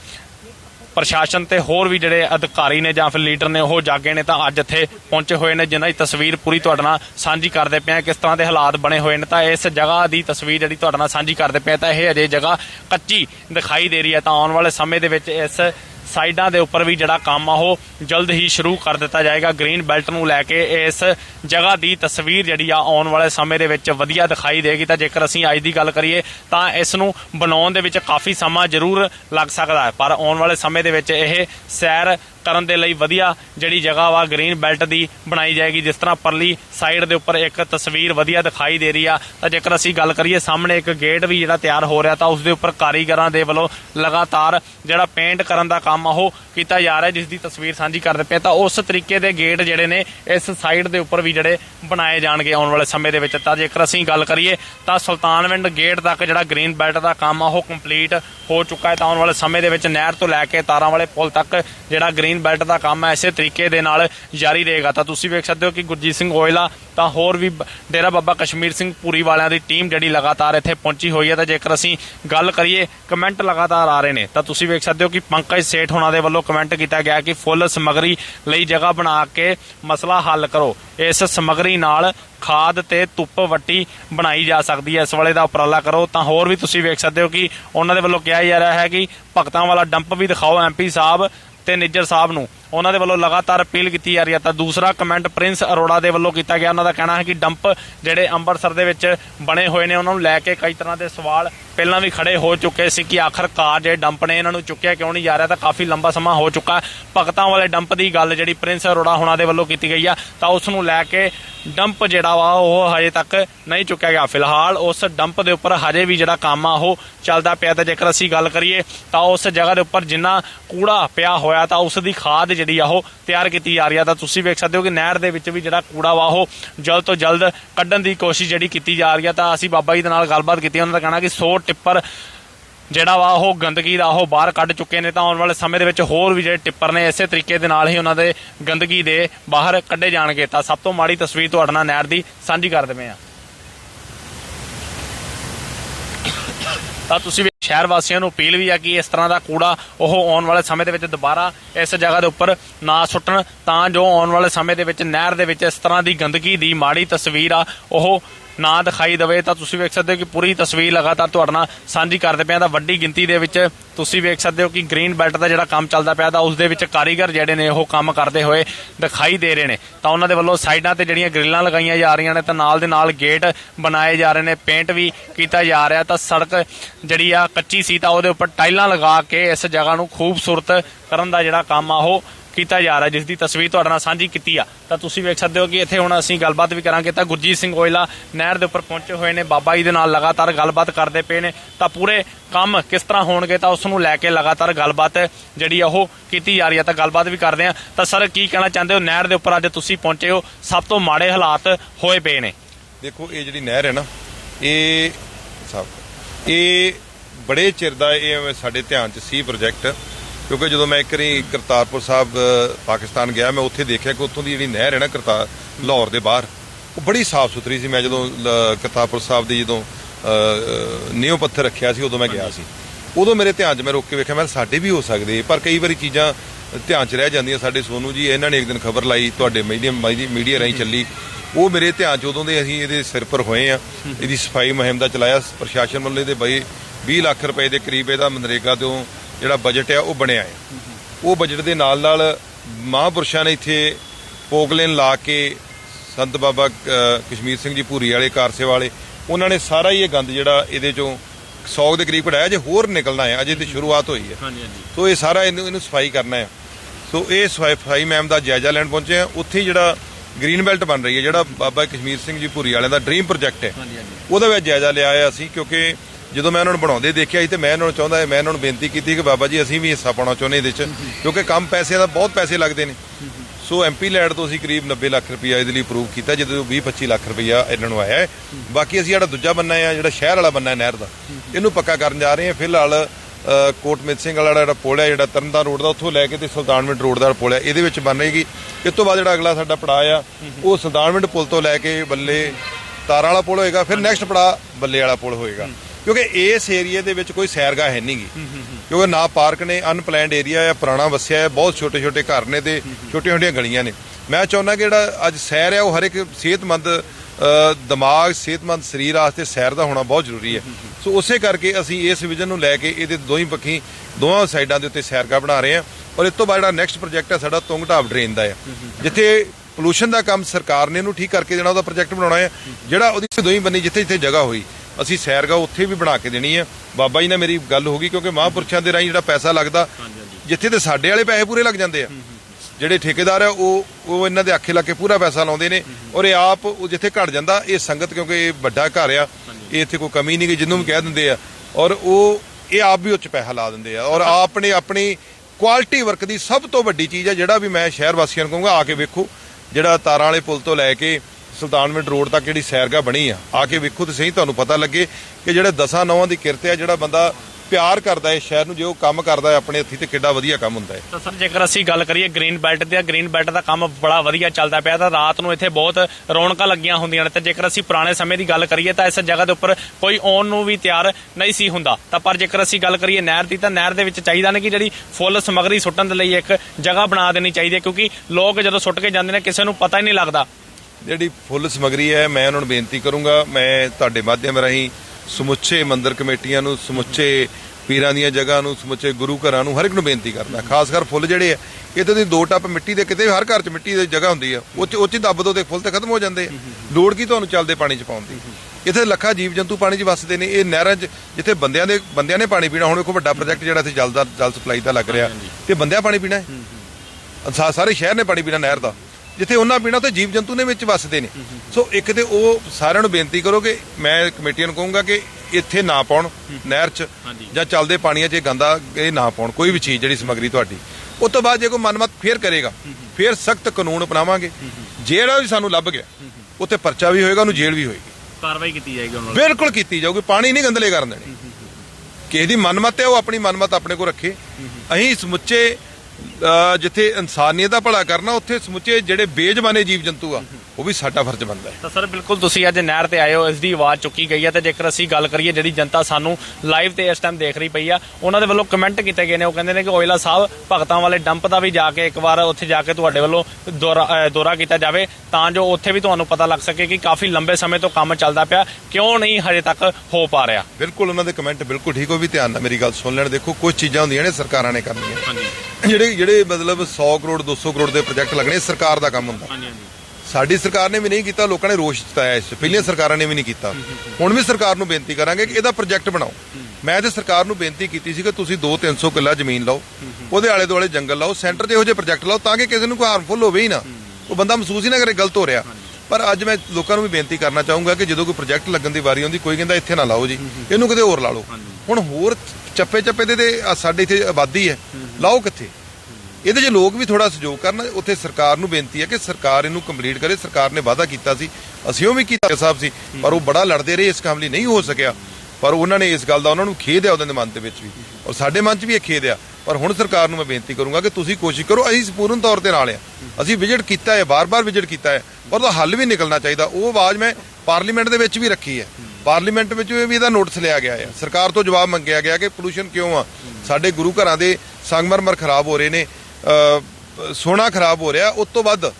ਪ੍ਰਸ਼ਾਸਨ ਤੇ ਹੋਰ ਵੀ ਜਿਹੜੇ ਅਧਿਕਾਰੀ ਨੇ ਜਾਂ ਫਿਰ ਲੀਡਰ ਨੇ ਉਹ ਜਾਗੇ ਨੇ ਤਾਂ ਅੱਜ ਇੱਥੇ ਪਹੁੰਚੇ ਹੋਏ ਨੇ, ਜਿਨ੍ਹਾਂ ਦੀ ਤਸਵੀਰ ਪੂਰੀ ਤੁਹਾਡੇ ਨਾਲ ਸਾਂਝੀ ਕਰਦੇ ਪਏ ਹਾਂ। ਕਿਸ ਤਰ੍ਹਾਂ ਦੇ ਹਾਲਾਤ ਬਣੇ ਹੋਏ ਨੇ ਤਾਂ ਇਸ ਜਗ੍ਹਾ ਦੀ ਤਸਵੀਰ ਜਿਹੜੀ ਤੁਹਾਡੇ ਨਾਲ ਸਾਂਝੀ ਕਰਦੇ ਪਏ ਤਾਂ ਇਹ ਅਜੇ ਜਗ੍ਹਾ ਕੱਚੀ ਦਿਖਾਈ ਦੇ ਰਹੀ ਹੈ। ਤਾਂ ਆਉਣ ਵਾਲੇ ਸਮੇਂ ਦੇ ਵਿੱਚ ਇਸ ਸਾਈਡਾਂ ਦੇ ਉੱਪਰ ਵੀ ਜਿਹੜਾ ਕੰਮ ਆ ਉਹ ਜਲਦ ਹੀ ਸ਼ੁਰੂ ਕਰ ਦਿੱਤਾ ਜਾਏਗਾ। ਗ੍ਰੀਨ ਬੈਲਟ ਨੂੰ ਲੈ ਕੇ ਇਸ ਜਗ੍ਹਾ ਦੀ ਤਸਵੀਰ ਜਿਹੜੀ ਆ ਆਉਣ ਵਾਲੇ ਸਮੇਂ ਦੇ ਵਿੱਚ ਵਧੀਆ ਦਿਖਾਈ ਦੇਗੀ। ਤਾਂ ਜੇਕਰ ਅਸੀਂ ਅੱਜ ਦੀ ਗੱਲ ਕਰੀਏ, ਤਾਂ ਇਸ ਨੂੰ ਬਣਾਉਣ ਦੇ ਵਿੱਚ ਕਾਫੀ ਸਮਾਂ ਜ਼ਰੂਰ ਲੱਗ ਸਕਦਾ ਹੈ। ਪਰ ਆਉਣ ਵਾਲੇ ਸਮੇਂ ਦੇ ਵਿੱਚ ਇਹ ਸੈਰ ਕਰਨ ਦੇ ਲਈ ਵਧੀਆ ਜਿਹੜੀ ਜਗ੍ਹਾ ਵਾ ਗ੍ਰੀਨ ਬੈਲਟ ਦੀ ਬਣਾਈ ਜਾਏਗੀ, ਜਿਸ ਤਰ੍ਹਾਂ ਪਰਲੀ ਸਾਈਡ ਦੇ ਉੱਪਰ ਇੱਕ ਤਸਵੀਰ ਵਧੀਆ ਦਿਖਾਈ ਦੇ ਰਹੀ ਆ। ਤਾਂ ਜੇਕਰ ਅਸੀਂ ਗੱਲ ਕਰੀਏ ਸਾਹਮਣੇ ਇੱਕ ਗੇਟ ਵੀ ਜਿਹੜਾ ਤਿਆਰ ਹੋ ਰਿਹਾ, ਤਾਂ ਉਸ ਦੇ ਉੱਪਰ ਕਾਰੀਗਰਾਂ ਦੇ ਵੱਲੋਂ ਲਗਾਤਾਰ ਜਿਹੜਾ ਪੇਂਟ ਕਰਨ ਦਾ ਕੰਮ ਆ, ਉਹ ਕੀਤਾ ਜਾ ਰਿਹਾ, ਜਿਸ ਦੀ ਤਸਵੀਰ ਸਾਂਝੀ ਕਰਦੇ ਪਏ ਤਾਂ ਉਸ ਤਰੀਕੇ ਦੇ ਗੇਟ ਜਿਹੜੇ ਨੇ, ਇਸ ਸਾਈਡ ਦੇ ਉੱਪਰ ਵੀ ਜਿਹੜੇ ਬਣਾਏ ਜਾਣਗੇ ਆਉਣ ਵਾਲੇ ਸਮੇਂ ਦੇ ਵਿੱਚ। ਤਾਂ ਜੇਕਰ ਅਸੀਂ ਗੱਲ ਕਰੀਏ, ਤਾਂ ਸੁਲਤਾਨਵਿੰਡ ਗੇਟ ਤੱਕ ਜਿਹੜਾ ਗ੍ਰੀਨ ਬੈਲਟ ਦਾ ਕੰਮ ਆ, ਉਹ ਕੰਪਲੀਟ ਹੋ ਚੁੱਕਾ ਹੈ। ਤਾਂ ਆਉਣ ਵਾਲੇ ਸਮੇਂ ਦੇ ਵਿੱਚ ਨਹਿਰ ਤੋਂ ਲੈ ਕੇ ਤਾਰਾਂ ਵਾਲੇ ਪੁਲ ਤੱਕ ਜਿਹੜਾ ਗ੍ਰੀਨ ਬੈਲਟ ਦਾ ਕੰਮ ਹੈ, ਇਸੇ ਤਰੀਕੇ ਦੇ ਨਾਲ ਜਾਰੀ ਰਹੇਗਾ। ਤਾਂ ਤੁਸੀਂ ਵੇਖ ਸਕਦੇ ਹੋ ਕਿ ਗੁਰਜੀਤ ਸਿੰਘ ਓਇਲਾ ਤਾਂ ਹੋਰ ਵੀ ਡੇਰਾ ਬਾਬਾ ਕਸ਼ਮੀਰ ਸਿੰਘ ਪੂਰੀ ਵਾਲਿਆਂ ਦੀ ਟੀਮ ਜਿਹੜੀ ਲਗਾਤਾਰ ਇੱਥੇ ਪਹੁੰਚੀ ਹੋਈ ਹੈ। ਤਾਂ ਜੇਕਰ ਅਸੀਂ ਗੱਲ ਕਰੀਏ ਕਮੈਂਟ ਲਗਾਤਾਰ ਆ ਰਹੇ ਨੇ। ਤਾਂ ਤੁਸੀਂ ਵੇਖ ਸਕਦੇ ਹੋ ਕਿ ਪੰਕਜ ਸੇਠ ਹੋਣਾ ਦੇ ਵੱਲੋਂ ਕਮੈਂਟ ਕੀਤਾ ਗਿਆ ਕਿ ਫੁੱਲ ਸਮਗਰੀ ਲਈ ਜਗ੍ਹਾ ਬਣਾ ਕੇ ਮਸਲਾ ਹੱਲ ਕਰੋ। ਇਸ ਸਮਗਰੀ ਨਾਲ ਖਾਦ ਤੇ ਧੁੱਪ ਵੱਟੀ ਬਣਾਈ ਜਾ ਸਕਦੀ ਹੈ। ਇਸ ਵਾਲੇ ਦਾ ਉਪਰਾਲਾ ਕਰੋ। ਤਾਂ ਹੋਰ ਵੀ ਤੁਸੀਂ ਵੇਖ ਸਕਦੇ ਹੋ ਕਿ ਉਹਨਾਂ ਦੇ ਵੱਲੋਂ ਕਿਹਾ ਜਾ ਰਿਹਾ ਹੈ ਕਿ ਭਗਤਾਂ ਵਾਲਾ ਡੰਪ ਵੀ ਦਿਖਾਓ। ਐਮਪੀ ਸਾਹਿਬ ਤੇ ਨਿੱਜਰ ਸਾਹਿਬ ਨੂੰ। ਉਹਨਾਂ ਦੇ ਵੱਲੋਂ ਲਗਾਤਾਰ ਅਪੀਲ ਕੀਤੀ ਜਾ ਰਹੀ ਹੈ। ਤਾਂ ਦੂਸਰਾ ਕਮੈਂਟ ਪ੍ਰਿੰਸ ਅਰੋੜਾ ਦੇ ਵੱਲੋਂ ਕੀਤਾ ਗਿਆ। ਉਹਨਾਂ ਦਾ ਕਹਿਣਾ ਹੈ ਕਿ ਡੰਪ ਜਿਹੜੇ ਅੰਮ੍ਰਿਤਸਰ ਦੇ ਵਿੱਚ ਬਣੇ ਹੋਏ ਨੇ, ਉਹਨਾਂ ਨੂੰ ਲੈ ਕੇ ਕਈ ਤਰ੍ਹਾਂ ਦੇ ਸਵਾਲ ਪਹਿਲਾਂ ਵੀ ਖੜੇ ਹੋ ਚੁੱਕੇ ਸੀ ਕਿ ਆਖਰਕਾਰ ਜਿਹੜੇ ਡੰਪ ਨੇ ਇਹਨਾਂ ਨੂੰ ਚੁੱਕਿਆ ਕਿਉਂ ਨਹੀਂ ਜਾ ਰਿਹਾ ਤਾਂ ਕਾਫੀ ਲੰਬਾ ਸਮਾਂ ਹੋ ਚੁੱਕਾ ਭਗਤਾਂ ਵਾਲੇ ਡੰਪ ਦੀ ਗੱਲ ਜਿਹੜੀ ਪ੍ਰਿੰਸ ਅਰੋੜਾ ਹੋਣਾ ਦੇ ਵੱਲੋਂ ਕੀਤੀ ਗਈ ਆ, ਤਾਂ ਉਸ ਨੂੰ ਲੈ ਕੇ ਡੰਪ ਜਿਹੜਾ ਵਾ ਉਹ ਹਜੇ ਤੱਕ ਨਹੀਂ ਚੁੱਕਿਆ ਗਿਆ। ਫਿਲਹਾਲ ਉਸ ਡੰਪ ਦੇ ਉੱਪਰ ਹਜੇ ਵੀ ਜਿਹੜਾ ਕੰਮ ਆ, ਉਹ ਚੱਲਦਾ ਪਿਆ ਤੇ ਜੇਕਰ ਅਸੀਂ ਗੱਲ ਕਰੀਏ ਤਾਂ ਉਸ ਜਗ੍ਹਾ ਦੇ ਉੱਪਰ ਜਿੰਨਾ ਕੂੜਾ ਪਿਆ ਹੋਇਆ ਤਾਂ ਉਸ ਦੀ ਖਾਦ ਜਿਹੜੀ ਆ, ਉਹ ਤਿਆਰ ਕੀਤੀ ਜਾ ਰਹੀ ਆ। ਤਾਂ ਤੁਸੀਂ ਵੇਖ ਸਕਦੇ ਹੋ ਕਿ ਨਹਿਰ ਦੇ ਵਿੱਚ ਵੀ ਜਿਹੜਾ ਕੂੜਾ ਵਾ, ਉਹ ਜਲਦ ਤੋਂ ਜਲਦ ਕੱਢਣ ਦੀ ਕੋਸ਼ਿਸ਼ ਜਿਹੜੀ ਕੀਤੀ ਜਾ ਰਹੀ ਆ। ਤਾਂ ਅਸੀਂ ਬਾਬਾ ਜੀ ਦੇ ਨਾਲ ਗੱਲਬਾਤ ਕੀਤੀ, ਉਹਨਾਂ ਦਾ ਕਹਿਣਾ ਕਿ 100 ਟਿੱਪਰ। ਜਿਹੜਾ ਵਾ ਉਹ ਗੰਦਗੀ ਦਾ ਉਹ ਬਾਹਰ ਕੱਢ ਚੁੱਕੇ ਨੇ, ਤਾਂ ਆਉਣ ਵਾਲੇ ਸਮੇਂ ਦੇ ਵਿੱਚ ਹੋਰ ਵੀ ਜਿਹੜੇ ਟਿੱਪਰ ਨੇ, ਇਸੇ ਤਰੀਕੇ ਦੇ ਨਾਲ ਹੀ ਉਹਨਾਂ ਦੇ ਗੰਦਗੀ ਦੇ ਬਾਹਰ ਕੱਢੇ ਜਾਣਗੇ। ਤਾਂ ਸਭ ਤੋਂ ਮਾੜੀ ਤਸਵੀਰ ਤੁਹਾਡੇ ਨਾਲ ਨਹਿਰ ਦੀ ਸਾਂਝੀ ਕਰ ਦਵੇਂ ਆ ਤਾਂ ਤੁਸੀਂ ਵੀ ਸ਼ਹਿਰ ਵਾਸੀਆਂ ਨੂੰ ਅਪੀਲ ਵੀ ਆ ਕਿ ਇਸ ਤਰ੍ਹਾਂ ਦਾ ਕੂੜਾ ਉਹ ਆਉਣ ਵਾਲੇ ਸਮੇਂ ਦੇ ਵਿੱਚ ਦੁਬਾਰਾ ਇਸ ਜਗ੍ਹਾ ਦੇ ਉੱਪਰ ਨਾ ਸੁੱਟਣ, ਤਾਂ ਜੋ ਆਉਣ ਵਾਲੇ ਸਮੇਂ ਦੇ ਵਿੱਚ ਨਹਿਰ ਦੇ ਵਿੱਚ ਇਸ ਤਰ੍ਹਾਂ ਦੀ ਗੰਦਗੀ ਦੀ ਮਾੜੀ ਤਸਵੀਰ ਆ, ਉਹ ਨਾ ਦਿਖਾਈ ਦੇਵੇ ਤਾਂ ਤੁਸੀਂ ਵੇਖ ਸਕਦੇ ਹੋ ਕਿ ਪੂਰੀ ਤਸਵੀਰ ਲਗਾਤਾਰ ਤੁਹਾਡੇ ਨਾਲ ਸਾਂਝੀ ਕਰਦੇ ਪਏ ਆ ਤਾਂ ਵੱਡੀ ਗਿਣਤੀ ਦੇ ਵਿੱਚ ਤੁਸੀਂ ਵੇਖ ਸਕਦੇ ਹੋ ਕਿ ਗ੍ਰੀਨ ਬੈਲਟ ਦਾ ਜਿਹੜਾ ਕੰਮ ਚੱਲਦਾ ਪਿਆ ਤਾਂ ਉਸ ਦੇ ਵਿੱਚ ਕਾਰੀਗਰ ਜਿਹੜੇ ਨੇ ਉਹ ਕੰਮ ਕਰਦੇ ਹੋਏ ਦਿਖਾਈ ਦੇ ਰਹੇ ਨੇ। ਤਾਂ ਉਹਨਾਂ ਦੇ ਵੱਲੋਂ ਸਾਈਡਾਂ ਤੇ ਜਿਹੜੀਆਂ ਗ੍ਰਿਲਾਂ ਲਗਾਈਆਂ ਜਾ ਰਹੀਆਂ ਨੇ ਤਾਂ ਨਾਲ ਦੇ ਨਾਲ ਗੇਟ ਬਣਾਏ ਜਾ ਰਹੇ ਨੇ ਪੇਂਟ ਵੀ ਕੀਤਾ ਜਾ ਰਿਹਾ ਤਾਂ ਸੜਕ ਜਿਹੜੀ ਆ ਕੱਚੀ ਸੀ ਤਾਂ ਉਹਦੇ ਉੱਪਰ ਟਾਈਲਾਂ ਲਗਾ ਕੇ ਇਸ ਜਗ੍ਹਾ ਨੂੰ ਖੂਬਸੂਰਤ ਕਰਨ ਦਾ ਜਿਹੜਾ ਕੰਮ ਆ ਉਹ ਕੀਤਾ ਜਾ ਰਿਹਾ ਜਿਸ ਦੀ ਤਸਵੀਰ ਤੁਹਾਡੇ ਨਾਲ ਸਾਂਝੀ ਕੀਤੀ ਆ। ਤਾਂ ਤੁਸੀਂ ਵੇਖ ਸਕਦੇ ਹੋ ਕਿ ਇੱਥੇ ਹੁਣ ਅਸੀਂ ਗੱਲਬਾਤ ਵੀ ਕਰਾਂਗੇ। ਤਾਂ ਗੁਰਜੀਤ ਸਿੰਘ ਓਇਲਾ ਨਹਿਰ ਦੇ ਉੱਪਰ ਪਹੁੰਚੇ ਹੋਏ ਨੇ। ਬਾਬਾ ਜੀ ਦੇ ਨਾਲ ਲਗਾਤਾਰ ਗੱਲਬਾਤ ਕਰਦੇ ਪਏ ਨੇ। ਤਾਂ ਪੂਰੇ ਕੰਮ ਕਿਸ ਤਰ੍ਹਾਂ ਹੋਣਗੇ, ਤਾਂ ਉਸ ਨੂੰ ਲੈ ਕੇ ਲਗਾਤਾਰ ਗੱਲਬਾਤ ਜਿਹੜੀ ਆ, ਉਹ ਕੀਤੀ ਜਾ ਰਹੀ ਹੈ ਤਾਂ ਗੱਲਬਾਤ ਵੀ ਕਰਦੇ ਆ। ਤਾਂ ਸਰ, ਕੀ ਕਹਿਣਾ ਚਾਹੁੰਦੇ ਹੋ? ਨਹਿਰ ਦੇ ਉੱਪਰ ਅੱਜ ਤੁਸੀਂ ਪਹੁੰਚੇ ਹੋ। ਸਭ ਤੋਂ ਮਾੜੇ ਹਾਲਾਤ ਹੋਏ ਪਏ ਨੇ। ਦੇਖੋ, ਇਹ ਜਿਹੜੀ ਨਹਿਰ ਹੈ ਨਾ, ਇਹ ਸਭ ਇਹ ਬੜੇ ਚਿਰ ਦਾ ਇਹ ਸਾਡੇ ਧਿਆਨ 'ਚ ਸੀ ਪ੍ਰੋਜੈਕਟ ਕਿਉਂਕਿ ਜਦੋਂ ਮੈਂ ਇੱਕ ਵਾਰੀ ਕਰਤਾਰਪੁਰ ਸਾਹਿਬ ਪਾਕਿਸਤਾਨ ਗਿਆ, ਮੈਂ ਉੱਥੇ ਦੇਖਿਆ ਕਿ ਉੱਥੋਂ ਦੀ ਜਿਹੜੀ ਨਹਿਰ ਹੈ ਨਾ ਕਰਤਾਰ ਲਾਹੌਰ ਦੇ ਬਾਹਰ, ਉਹ ਬੜੀ ਸਾਫ਼ ਸੁਥਰੀ ਸੀ। ਮੈਂ ਜਦੋਂ ਕਰਤਾਰਪੁਰ ਸਾਹਿਬ ਦੀ ਜਦੋਂ ਨਿਉ ਪੱਥਰ ਰੱਖਿਆ ਸੀ, ਉਦੋਂ ਮੈਂ ਗਿਆ ਸੀ। ਉਦੋਂ ਮੇਰੇ ਧਿਆਨ 'ਚ ਮੈਂ ਰੋਕ ਕੇ ਵੇਖਿਆ, ਮੈਂ ਸਾਡੇ ਵੀ ਹੋ ਸਕਦੇ। ਪਰ ਕਈ ਵਾਰੀ ਚੀਜ਼ਾਂ ਧਿਆਨ 'ਚ ਰਹਿ ਜਾਂਦੀਆਂ ਸਾਡੇ ਸੋਨੂ ਜੀ, ਇਹਨਾਂ ਨੇ ਇੱਕ ਦਿਨ ਖਬਰ ਲਾਈ, ਤੁਹਾਡੇ ਮੀਡੀਅਮ ਮੀਡੀਆ ਰਾਹੀਂ ਚੱਲੀ। ਉਹ ਮੇਰੇ ਧਿਆਨ 'ਚ ਉਦੋਂ ਦੇ ਅਸੀਂ ਇਹਦੇ ਸਿਰ ਪਰ ਹੋਏ ਆ ਇਹਦੀ ਸਫ਼ਾਈ ਮੁਹਿੰਮ ਦਾ ਚਲਾਇਆ, ਪ੍ਰਸ਼ਾਸਨ ਵੱਲੋਂ ਇਹਦੇ ਬਈ 20 ਲੱਖ ਰੁਪਏ ਦੇ ਕਰੀਬ ਇਹਦਾ ਮਨਰੇਗਾ ਤੋਂ ਜਿਹੜਾ ਬਜਟ ਆ ਉਹ ਬਣਿਆ ਹੈ। ਉਹ ਬਜਟ ਦੇ ਨਾਲ ਨਾਲ ਮਹਾਂਪੁਰਸ਼ਾਂ ਨੇ ਇੱਥੇ ਪੋਗਲੇਨ ਲਾ ਕੇ ਸੰਤ ਬਾਬਾ ਕਸ਼ਮੀਰ ਸਿੰਘ ਜੀ ਭੂਰੀ ਵਾਲੇ ਕਾਰਸੇ ਵਾਲੇ ਉਹਨਾਂ ਨੇ ਸਾਰਾ ਹੀ ਇਹ ਗੰਦ ਜਿਹੜਾ ਇਹਦੇ ਚੋਂ 100 ਦੇ ਕਰੀਬ ਕਢਾਇਆ ਜੇ ਹੋਰ ਨਿਕਲਣਾ ਹੈ ਅਜੇ ਤੇ ਸ਼ੁਰੂਆਤ ਹੋਈ ਹੈ। ਹਾਂਜੀ ਹਾਂਜੀ। ਸੋ ਇਹ ਸਾਰਾ ਇਹਨੂੰ ਇਹਨੂੰ ਸਫ਼ਾਈ ਕਰਨਾ ਹੈ। ਸੋ ਇਹ ਸਫ਼ਾਈ ਮੈਮ ਦਾ ਜਾਇਜ਼ਾ ਲੈਣ ਪਹੁੰਚੇ ਆ ਉੱਥੇ ਹੀ ਜਿਹੜਾ ਗ੍ਰੀਨ ਬੈਲਟ ਬਣ ਰਹੀ ਹੈ ਜਿਹੜਾ ਬਾਬਾ ਕਸ਼ਮੀਰ ਸਿੰਘ ਜੀ ਭੂਰੀ ਵਾਲਿਆਂ ਦਾ ਡ੍ਰੀਮ ਪ੍ਰੋਜੈਕਟ ਹੈ। ਉਹਦਾ ਵੀ ਜਾਇਜ਼ਾ ਲਿਆ ਆ ਅਸੀਂ ਕਿਉਂਕਿ ਜਦੋਂ ਮੈਂ ਉਹਨਾਂ ਨੂੰ ਬਣਾਉਂਦੇ ਦੇਖਿਆ ਸੀ ਤੇ ਮੈਂ ਇਹਨਾਂ ਨੂੰ ਚਾਹੁੰਦਾ ਮੈਂ ਇਹਨਾਂ ਨੂੰ ਬੇਨਤੀ ਕੀਤੀ ਕਿ ਬਾਬਾ ਜੀ ਅਸੀਂ ਵੀ ਹਿੱਸਾ ਪਾਉਣਾ ਚਾਹੁੰਦੇ ਇਹਦੇ 'ਚ ਕਿਉਂਕਿ ਕੰਮ ਪੈਸੇ ਦਾ ਬਹੁਤ ਪੈਸੇ ਲੱਗਦੇ ਨੇ। ਸੋ ਐਮਪੀ ਲੈਡ ਤੋਂ ਅਸੀਂ ਕਰੀਬ 90 ਲੱਖ ਰੁਪਇਆ ਇਹਦੇ ਲਈ ਅਪਰੂਵ ਕੀਤਾ ਜਦੋਂ 20 25 ਲੱਖ ਰੁਪਇਆ ਇਹਨਾਂ ਨੂੰ ਆਇਆ ਹੈ। ਬਾਕੀ ਅਸੀਂ ਜਿਹੜਾ ਦੂਜਾ ਬੰਨਾ ਹੈ ਜਿਹੜਾ ਸ਼ਹਿਰ ਵਾਲਾ ਬੰਨਾ ਹੈ ਨਹਿਰ ਦਾ ਇਹਨੂੰ ਪੱਕਾ ਕਰਨ ਜਾ ਰਹੇ ਹਾਂ। ਫਿਲਹਾਲ ਕੋਟਮਿੱਤ ਸਿੰਘ ਵਾਲਾ ਜਿਹੜਾ ਪੁਲ ਹੈ ਜਿਹੜਾ ਤਰਨਤਾਰਨ ਰੋਡ ਦਾ ਉੱਥੋਂ ਲੈ ਕੇ ਤੇ ਸੁਲਤਾਨਵਿੰਡ ਰੋਡ ਦਾ ਪੁਲ ਹੈ ਇਹਦੇ ਵਿੱਚ ਬਣ ਰਹੇਗੀ ਇਸ ਤੋਂ ਬਾਅਦ ਜਿਹੜਾ ਅਗਲਾ ਸਾਡਾ ਪੜਾਅ ਆ ਉਹ ਸੁਲਤਾਨਵਿੰਡ ਪੁਲ ਤੋਂ ਲੈ ਕੇ ਬੱਲੇ ਤਾਰਾਂ ਵਾਲਾ ਪੁਲ ਹੋਏਗਾ ਫਿਰ ਨੈਕਸਟ ਪੜਾਅ ਬੱਲੇ ਵਾਲਾ ਪੁਲ ਹੋਏਗਾ। ਕਿਉਂਕਿ ਇਸ ਏਰੀਆ ਦੇ ਵਿੱਚ ਕੋਈ ਸੈਰਗਾ ਹੈ ਨਹੀਂਗੀ ਕਿਉਂਕਿ ਨਾ ਪਾਰਕ ਨੇ ਅਨਪਲੈਨਡ ਏਰੀਆ ਹੈ, ਪੁਰਾਣਾ ਵਸਿਆ ਹੈ, ਬਹੁਤ ਛੋਟੇ ਛੋਟੇ ਘਰ ਨੇ ਤੇ ਛੋਟੀਆਂ ਛੋਟੀਆਂ ਗਲੀਆਂ ਨੇ। ਮੈਂ ਚਾਹੁੰਦਾ ਕਿ ਜਿਹੜਾ ਅੱਜ ਸੈਰ ਹੈ, ਉਹ ਹਰ ਇੱਕ ਸਿਹਤਮੰਦ ਦਿਮਾਗ, ਸਿਹਤਮੰਦ ਸਰੀਰ ਵਾਸਤੇ ਸੈਰ ਦਾ ਹੋਣਾ ਬਹੁਤ ਜ਼ਰੂਰੀ ਹੈ। ਸੋ ਉਸੇ ਕਰਕੇ ਅਸੀਂ ਇਸ ਵਿਜ਼ਨ ਨੂੰ ਲੈ ਕੇ ਇਹਦੇ ਦੋਹੀਂ ਪੱਖੀ ਦੋਵਾਂ ਸਾਈਡਾਂ ਦੇ ਉੱਤੇ ਸੈਰਗਾ ਬਣਾ ਰਹੇ ਹਾਂ। ਔਰ ਇਸ ਤੋਂ ਬਾਅਦ ਜਿਹੜਾ ਨੈਕਸਟ ਪ੍ਰੋਜੈਕਟ ਹੈ, ਸਾਡਾ ਤੁੰਗਢਾਬ ਡਰੇਨ ਦਾ ਹੈ। ਜਿੱਥੇ ਪੋਲੂਸ਼ਨ ਦਾ ਕੰਮ ਸਰਕਾਰ ਨੇ ਇਹਨੂੰ ਠੀਕ ਕਰਕੇ ਦੇਣਾ ਉਹਦਾ ਪ੍ਰੋਜੈਕਟ ਬਣਾਉਣਾ ਹੈ, ਜਿਹੜਾ ਉਹਦੀ ਦੋਈ ਬੰਨੀ ਜਿੱਥੇ ਜਿੱਥੇ ਜਗ੍ਹਾ ਹੋਈ। ਅਸੀਂ ਸੈਰਗਾਹ ਉੱਥੇ ਵੀ ਬਣਾ ਕੇ ਦੇਣੀ ਹੈ ਬਾਬਾ ਜੀ ਨਾਲ ਮੇਰੀ ਗੱਲ ਹੋ ਗਈ ਕਿਉਂਕਿ ਮਹਾਂਪੁਰਸ਼ਾਂ ਦੇ ਰਾਹੀਂ ਜਿਹੜਾ ਪੈਸਾ ਲੱਗਦਾ ਜਿੱਥੇ ਤੇ ਸਾਡੇ ਵਾਲੇ ਪੈਸੇ ਪੂਰੇ ਲੱਗ ਜਾਂਦੇ ਆ। ਜਿਹੜੇ ਠੇਕੇਦਾਰ ਆ ਉਹ ਉਹ ਇਹਨਾਂ ਦੇ ਆਖੇ ਲਾ ਕੇ ਪੂਰਾ ਪੈਸਾ ਲਾਉਂਦੇ ਨੇ। ਔਰ ਇਹ ਆਪ ਉਹ ਜਿੱਥੇ ਘਟ ਜਾਂਦਾ ਇਹ ਸੰਗਤ ਕਿਉਂਕਿ ਇਹ ਵੱਡਾ ਘਰ ਆ ਇਹ ਇੱਥੇ ਕੋਈ ਕਮੀ ਨਹੀਂ ਕਿ ਜਿੰਨੂੰ ਵੀ ਕਹਿ ਦਿੰਦੇ ਆ। ਔਰ ਉਹ ਇਹ ਆਪ ਵੀ ਉੱਚ ਪੈਸਾ ਲਾ ਦਿੰਦੇ ਆ। ਔਰ ਆਪਣੇ ਆਪਣੀ ਕੁਆਲਿਟੀ ਵਰਕ ਦੀ ਸਭ ਤੋਂ ਵੱਡੀ ਚੀਜ਼ ਆ ਜਿਹੜਾ ਵੀ ਮੈਂ ਸ਼ਹਿਰ ਵਾਸੀਆਂ ਨੂੰ ਕਹੂੰਗਾ ਆ ਕੇ ਵੇਖੋ। ਜਿਹੜਾ ਤਾਰਾਂ ਵਾਲੇ ਪੁਲ ਤੋਂ ਲੈ ਕੇ ਸੁਲਤਾਨਵਿੰਡ ਰੋਡ ਤੱਕ ਜਿਹੜੀ ਸੈਰਗਾ ਬਣੀ ਆ ਆ ਕੇ ਵੇਖੋ ਤੇ ਸਹੀ ਤੁਹਾਨੂੰ ਪਤਾ ਲੱਗੇ ਕਿ ਜਿਹੜੇ ਦਸਾਂ ਨੌਵਾਂ ਦੀ ਕਿਰਤ ਆ, ਜਿਹੜਾ ਬੰਦਾ ਪਿਆਰ ਕਰਦਾ ਹੈ, ਸ਼ਹਿਰ ਨੂੰ ਜੇ ਉਹ ਕੰਮ ਕਰਦਾ ਹੈ ਆਪਣੇ ਹੱਥੀ ਤੇ ਕਿੱਡਾ ਵਧੀਆ ਕੰਮ ਹੁੰਦਾ ਹੈ। ਤਾਂ ਸਰ, ਜੇਕਰ ਅਸੀਂ ਗੱਲ ਕਰੀਏ ਗ੍ਰੀਨ ਬੈਲਟ ਤੇ ਗ੍ਰੀਨ ਬੈਲਟ ਦਾ ਕੰਮ ਬੜਾ ਵਧੀਆ ਚੱਲਦਾ ਪਿਆ, ਤਾਂ ਰਾਤ ਨੂੰ ਇੱਥੇ ਬਹੁਤ ਰੌਣਕਾਂ ਲੱਗੀਆਂ ਹੁੰਦੀਆਂ ਨੇ। ਤੇ ਜੇਕਰ ਅਸੀਂ ਪੁਰਾਣੇ ਸਮੇਂ ਦੀ ਗੱਲ ਕਰੀਏ, ਤਾਂ ਇਸ ਜਗ੍ਹਾ ਦੇ ਉੱਪਰ ਕੋਈ ਆਉਣ ਨੂੰ ਵੀ ਤਿਆਰ ਨਹੀਂ ਸੀ ਹੁੰਦਾ। ਤਾਂ ਪਰ ਜੇਕਰ ਅਸੀਂ ਗੱਲ ਕਰੀਏ ਨਹਿਰ ਦੀ, ਤਾਂ ਨਹਿਰ ਦੇ ਵਿੱਚ ਚਾਹੀਦਾ ਨੇ ਕਿ ਜਿਹੜੀ ਫੁੱਲ ਸਮਗਰੀ ਸੁੱਟਣ ਦੇ ਲਈ ਇੱਕ ਜਗ੍ਹਾ ਬਣਾ ਦੇਣੀ ਚਾਹੀਦੀ ਹੈ, ਕਿਉਂਕਿ ਲੋਕ ਜਦੋਂ ਸੁੱਟ ਕੇ ਜਾਂਦੇ ਨੇ, ਕਿਸੇ ਨੂੰ ਪਤਾ ਹੀ ਨਹੀਂ ਲੱਗਦਾ। ਜਿਹੜੀ ਫੁੱਲ ਸਮਗਰੀ ਹੈ ਮੈਂ ਉਹਨਾਂ ਨੂੰ ਬੇਨਤੀ ਕਰੂੰਗਾ ਮੈਂ ਤੁਹਾਡੇ ਮਾਧਿਅਮ ਰਾਹੀਂ ਸਮੁੱਚੇ ਮੰਦਿਰ ਕਮੇਟੀਆਂ ਨੂੰ ਸਮੁੱਚੇ ਪੀਰਾਂ ਦੀਆਂ ਜਗ੍ਹਾ ਨੂੰ ਸਮੁੱਚੇ ਗੁਰੂ ਘਰਾਂ ਨੂੰ ਹਰ ਇੱਕ ਨੂੰ ਬੇਨਤੀ ਕਰਦਾ। ਖਾਸ ਕਰ ਫੁੱਲ ਜਿਹੜੇ ਆ ਇਹ ਤਾਂ ਤੁਸੀਂ ਦੋ ਟੱਪ ਮਿੱਟੀ ਦੇ ਕਿਤੇ ਵੀ ਹਰ ਘਰ 'ਚ ਮਿੱਟੀ ਦੀ ਜਗ੍ਹਾ ਹੁੰਦੀ ਆ ਉਹ 'ਚ ਉਹ 'ਚ ਹੀ ਦੱਬ ਦੋ ਤੇ ਫੁੱਲ ਤੇ ਖਤਮ ਹੋ ਜਾਂਦੇ ਆ। ਲੋੜ ਕੀ ਤੁਹਾਨੂੰ ਚੱਲਦੇ ਪਾਣੀ 'ਚ ਪਾਉਣ ਦੀ? ਇੱਥੇ ਲੱਖਾਂ ਜੀਵ ਜੰਤੂ ਪਾਣੀ 'ਚ ਵੱਸਦੇ ਨੇ ਇਹ ਨਹਿਰਾਂ 'ਚ ਜਿੱਥੇ ਬੰਦਿਆਂ ਦੇ ਬੰਦਿਆਂ ਨੇ ਪਾਣੀ ਪੀਣਾ ਹੁਣ ਵੇਖੋ ਵੱਡਾ ਪ੍ਰੋਜੈਕਟ ਜਿਹੜਾ ਇੱਥੇ ਜਲ ਦਾ ਜਲ ਸਪਲਾਈ ਦਾ ਲੱਗ ਰਿਹਾ ਤੇ ਬੰਦਿਆਂ ਪਾਣੀ ਪੀਣਾ ਹੈ? ਸਾਰੇ ਸ਼ਹਿਰ ਨੇ ਪਾਣੀ ਪੀਣਾ ਨਹਿਰ ਦਾ। ਜਿੱਥੇ ਉਹਨਾਂ ਪੀਣਾ ਤੇ ਜੀਵ ਜੰਤੂ ਨੇ ਵਿੱਚ ਵੱਸਦੇ ਨੇ। ਸੋ ਇੱਕ ਤੇ ਉਹ ਸਾਰਿਆਂ ਨੂੰ ਬੇਨਤੀ ਕਰੋ ਕਿ ਮੈਂ ਕਮੇਟੀਆਂ ਨੂੰ ਕਹੂੰਗਾ ਕਿ ਇੱਥੇ ਨਾ ਪਾਉਣ ਨਹਿਰ 'ਚ ਜਾਂ ਚੱਲਦੇ ਪਾਣੀਆਂ 'ਚ ਇਹ ਗੰਦਾ ਇਹ ਨਾ ਪਾਉਣ ਕੋਈ ਵੀ ਚੀਜ਼ ਜਿਹੜੀ ਸਮਗਰੀ ਤੁਹਾਡੀ। ਉਸ ਤੋਂ ਬਾਅਦ ਜੇ ਕੋਈ ਮਨਮਤ ਫੇਰ ਕਰੇਗਾ ਫੇਰ ਸਖਤ ਕਾਨੂੰਨ ਅਪਣਾਵਾਂਗੇ। ਜਿਹੜਾ ਵੀ ਸਾਨੂੰ ਲੱਭ ਗਿਆ ਉੱਥੇ ਪਰਚਾ ਵੀ ਹੋਏਗਾ ਉਹਨੂੰ ਜੇਲ੍ਹ ਵੀ ਹੋਏਗੀ। ਕਾਰਵਾਈ ਕੀਤੀ ਜਾਏਗੀ ਉਹਨਾਂ ਬਿਲਕੁਲ ਕੀਤੀ ਜਾਊਗੀ ਪਾਣੀ ਨਹੀਂ ਗੰਦਲੇ ਕਰਨ ਦੇਣੇ। ਕਿਸੇ ਦੀ ਮਨਮਤ ਹੈ ਉਹ ਆਪਣੀ ਮਨਮਤ ਆਪਣੇ ਕੋਲ ਰੱਖੇ। ਅਸੀਂ ਸਮੁੱਚੇ ਜਿੱਥੇ ਇਨਸਾਨੀਅਤ ਦਾ ਭਲਾ ਕਰਨਾ ਉੱਥੇ ਸਮੁੱਚੇ ਜਿਹੜੇ ਬੇਜਮਾਨੇ ਜੀਵ ਜੰਤੂ ਆ ਉਹ ਵੀ ਸਾਡਾ ਫਰਜ਼ ਬਣਦਾ ਹੈ। ਤਾਂ ਸਰ ਬਿਲਕੁਲ ਤੁਸੀਂ ਅੱਜ ਨਹਿਰ ਤੇ ਆਏ ਹੋ ਇਸ ਦੀ ਆਵਾਜ਼ ਚੁੱਕੀ ਗਈ ਹੈ ਤੇ ਜੇਕਰ ਅਸੀਂ ਗੱਲ ਕਰੀਏ ਜਿਹੜੀ ਜਨਤਾ ਸਾਨੂੰ ਲਾਈਵ ਤੇ ਇਸ ਟਾਈਮ ਦੇਖ ਰਹੀ ਪਈ ਆ ਉਹਨਾਂ ਦੇ ਵੱਲੋਂ ਕਮੈਂਟ ਕੀਤੇ ਗਏ ਨੇ। ਉਹ ਕਹਿੰਦੇ ਨੇ ਕਿ ਓਇਲਾ ਸਾਹਿਬ ਭਗਤਾਂ ਵਾਲੇ ਡੰਪ ਦਾ ਵੀ ਜਾ ਕੇ ਇੱਕ ਵਾਰ ਉੱਥੇ ਜਾ ਕੇ ਤੁਹਾਡੇ ਵੱਲੋਂ ਦੌਰਾ ਅਹ ਦੌਰਾ ਕੀਤਾ ਜਾਵੇ ਤਾਂ ਜੋ ਉੱਥੇ ਵੀ ਤੁਹਾਨੂੰ ਪਤਾ ਲੱਗ ਸਕੇ ਕਿ ਕਾਫੀ ਲੰਬੇ ਸਮੇਂ ਤੋਂ ਕੰਮ ਚੱਲਦਾ ਪਿਆ ਕਿਉਂ ਨਹੀਂ ਹਜੇ ਤੱਕ ਹੋ ਪਾ ਰਿਹਾ। ਬਿਲਕੁਲ ਉਹਨਾਂ ਦੇ ਕਮੈਂਟ ਬਿਲਕੁਲ ਠੀਕ ਹੋ ਵੀ ਧਿਆਨ ਨਾਲ ਮੇਰੀ ਗੱਲ ਸੁਣ ਲੈਣ। ਦੇਖੋ ਕੁਝ ਚੀਜ਼ਾਂ ਹੁੰਦੀਆਂ ਨੇ ਸਰਕਾਰਾਂ ਨੇ ਕਰਨੀਆਂ। ਜਿਹੜੇ ਜਿਹੜੇ ਮਤਲਬ 100 ਕਰੋੜ 200 ਕਰੋੜ ਦੇ ਪ੍ਰੋਜੈਕਟ ਲੱਗਣੇ ਸਰਕਾਰ ਦਾ ਕੰਮ ਹੁੰਦਾ। ਹਾਂਜੀ ਹਾਂਜੀ। ਸਾਡੀ ਸਰਕਾਰ ਨੇ ਵੀ ਨਹੀਂ ਕੀਤਾ, ਲੋਕਾਂ ਨੇ ਰੋਸ਼ ਜਤਾਇਆ ਇਸ, ਪਹਿਲੀਆਂ ਸਰਕਾਰਾਂ ਨੇ ਵੀ ਨਹੀਂ ਕੀਤਾ। ਹੁਣ ਵੀ ਸਰਕਾਰ ਨੂੰ ਬੇਨਤੀ ਕਰਾਂਗੇ ਕਿ ਇਹਦਾ ਪ੍ਰੋਜੈਕਟ ਬਣਾਓ। ਮੈਂ ਤੇ ਸਰਕਾਰ ਨੂੰ ਬੇਨਤੀ ਕੀਤੀ ਸੀ ਕਿ ਤੁਸੀਂ 2-300 ਕਿੱਲਾ ਜ਼ਮੀਨ ਲਓ, ਉਹਦੇ ਆਲੇ ਦੁਆਲੇ ਜੰਗਲ ਲਾਓ, ਸੈਂਟਰ ਤੇ ਇਹੋ ਜਿਹੇ ਪ੍ਰੋਜੈਕਟ ਲਾਓ ਤਾਂ ਕਿ ਕਿਸੇ ਨੂੰ ਕੋਈ ਹਾਰਮਫੁਲ ਹੋਵੇ ਹੀ ਨਾ। ਉਹ ਬੰਦਾ ਮਹਿਸੂਸ ਹੀ ਨਾ ਕਰੇ ਗਲਤ ਹੋ ਰਿਹਾ। ਪਰ ਅੱਜ ਮੈਂ ਲੋਕਾਂ ਨੂੰ ਵੀ ਬੇਨਤੀ ਕਰਨਾ ਚਾਹੂੰਗਾ ਕਿ ਜਦੋਂ ਕੋਈ ਪ੍ਰੋਜੈਕਟ ਲੱਗਣ ਦੀ ਵਾਰੀ ਆਉਂਦੀ, ਕੋਈ ਕਹਿੰਦਾ ਇੱਥੇ ਨਾ ਲਾਓ ਜੀ, ਇਹਨੂੰ ਕਿਤੇ ਹੋਰ ਲਾ ਲਓ। ਹੁਣ ਹੋਰ ਚੱਪੇ ਚੱਪੇ ਤੇ ਆਹ ਸਾਡੇ ਇੱਥੇ ਆਬਾਦੀ ਹੈ, ਲਾਓ ਕਿੱਥੇ? ਇਹਦੇ 'ਚ ਲੋਕ ਵੀ ਥੋੜਾ ਸਹਿਯੋਗ ਕਰਨ। ਉੱਥੇ ਸਰਕਾਰ ਨੂੰ ਬੇਨਤੀ ਹੈ ਕਿ ਸਰਕਾਰ ਇਹਨੂੰ ਕੰਪਲੀਟ ਕਰੇ। ਸਰਕਾਰ ਨੇ ਵਾਅਦਾ ਕੀਤਾ ਸੀ। ਅਸੀਂ ਉਹ ਵੀ ਕੀਤਾ ਸਾਹਿਬ ਸੀ ਪਰ ਉਹ ਬੜਾ ਲੜਦੇ ਰਹੇ। ਇਸ ਕੰਮ ਲਈ ਨਹੀਂ ਹੋ ਸਕਿਆ। ਪਰ ਉਹਨਾਂ ਨੇ ਇਸ ਗੱਲ ਦਾ ਉਹਨਾਂ ਨੂੰ ਖੇਦ ਹੈ ਉਹਨਾਂ ਦੇ ਮਨ ਦੇ ਵਿੱਚ ਵੀ। ਔਰ ਸਾਡੇ ਮਨ 'ਚ ਵੀ ਇਹ ਖੇਦ ਆ। ਪਰ ਹੁਣ ਸਰਕਾਰ ਨੂੰ ਮੈਂ ਬੇਨਤੀ ਕਰੂੰਗਾ ਕਿ ਤੁਸੀਂ ਕੋਸ਼ਿਸ਼ ਕਰੋ। ਅਸੀਂ ਪੂਰਨ ਤੌਰ ਤੇ ਨਾਲ ਆ। ਅਸੀਂ ਵਿਜ਼ਿਟ ਕੀਤਾ ਹੈ ਬਾਰ-ਬਾਰ ਵਿਜ਼ਿਟ ਕੀਤਾ ਹੈ। ਪਰ ਉਹਦਾ ਹੱਲ ਵੀ ਨਿਕਲਣਾ ਚਾਹੀਦਾ। ਉਹ ਆਵਾਜ਼ ਮੈਂ ਪਾਰਲੀਮੈਂਟ ਦੇ ਵਿੱਚ ਵੀ ਰੱਖੀ ਹੈ। ਪਾਰਲੀਮੈਂਟ ਵਿੱਚ ਵੀ ਇਹਦਾ ਨੋਟਿਸ ਲਿਆ ਗਿਆ ਹੈ। ਸਰਕਾਰ ਤੋਂ ਜਵਾਬ ਮੰਗਿਆ ਗਿਆ ਕਿ ਪੋਲੂਸ਼ਨ ਕਿਉਂ ਆ? ਸਾਡੇ ਗੁਰੂ ਘਰਾਂ ਦੇ ਸੰਗਮਰਮਰ ਖਰਾਬ ਹੋ ਰਹੇ ਨੇ। ਸੋਨਾ ਖਰਾਬ ਹੋ ਰਿਹਾ ਉਸ ਤੋਂ ਵੱਧ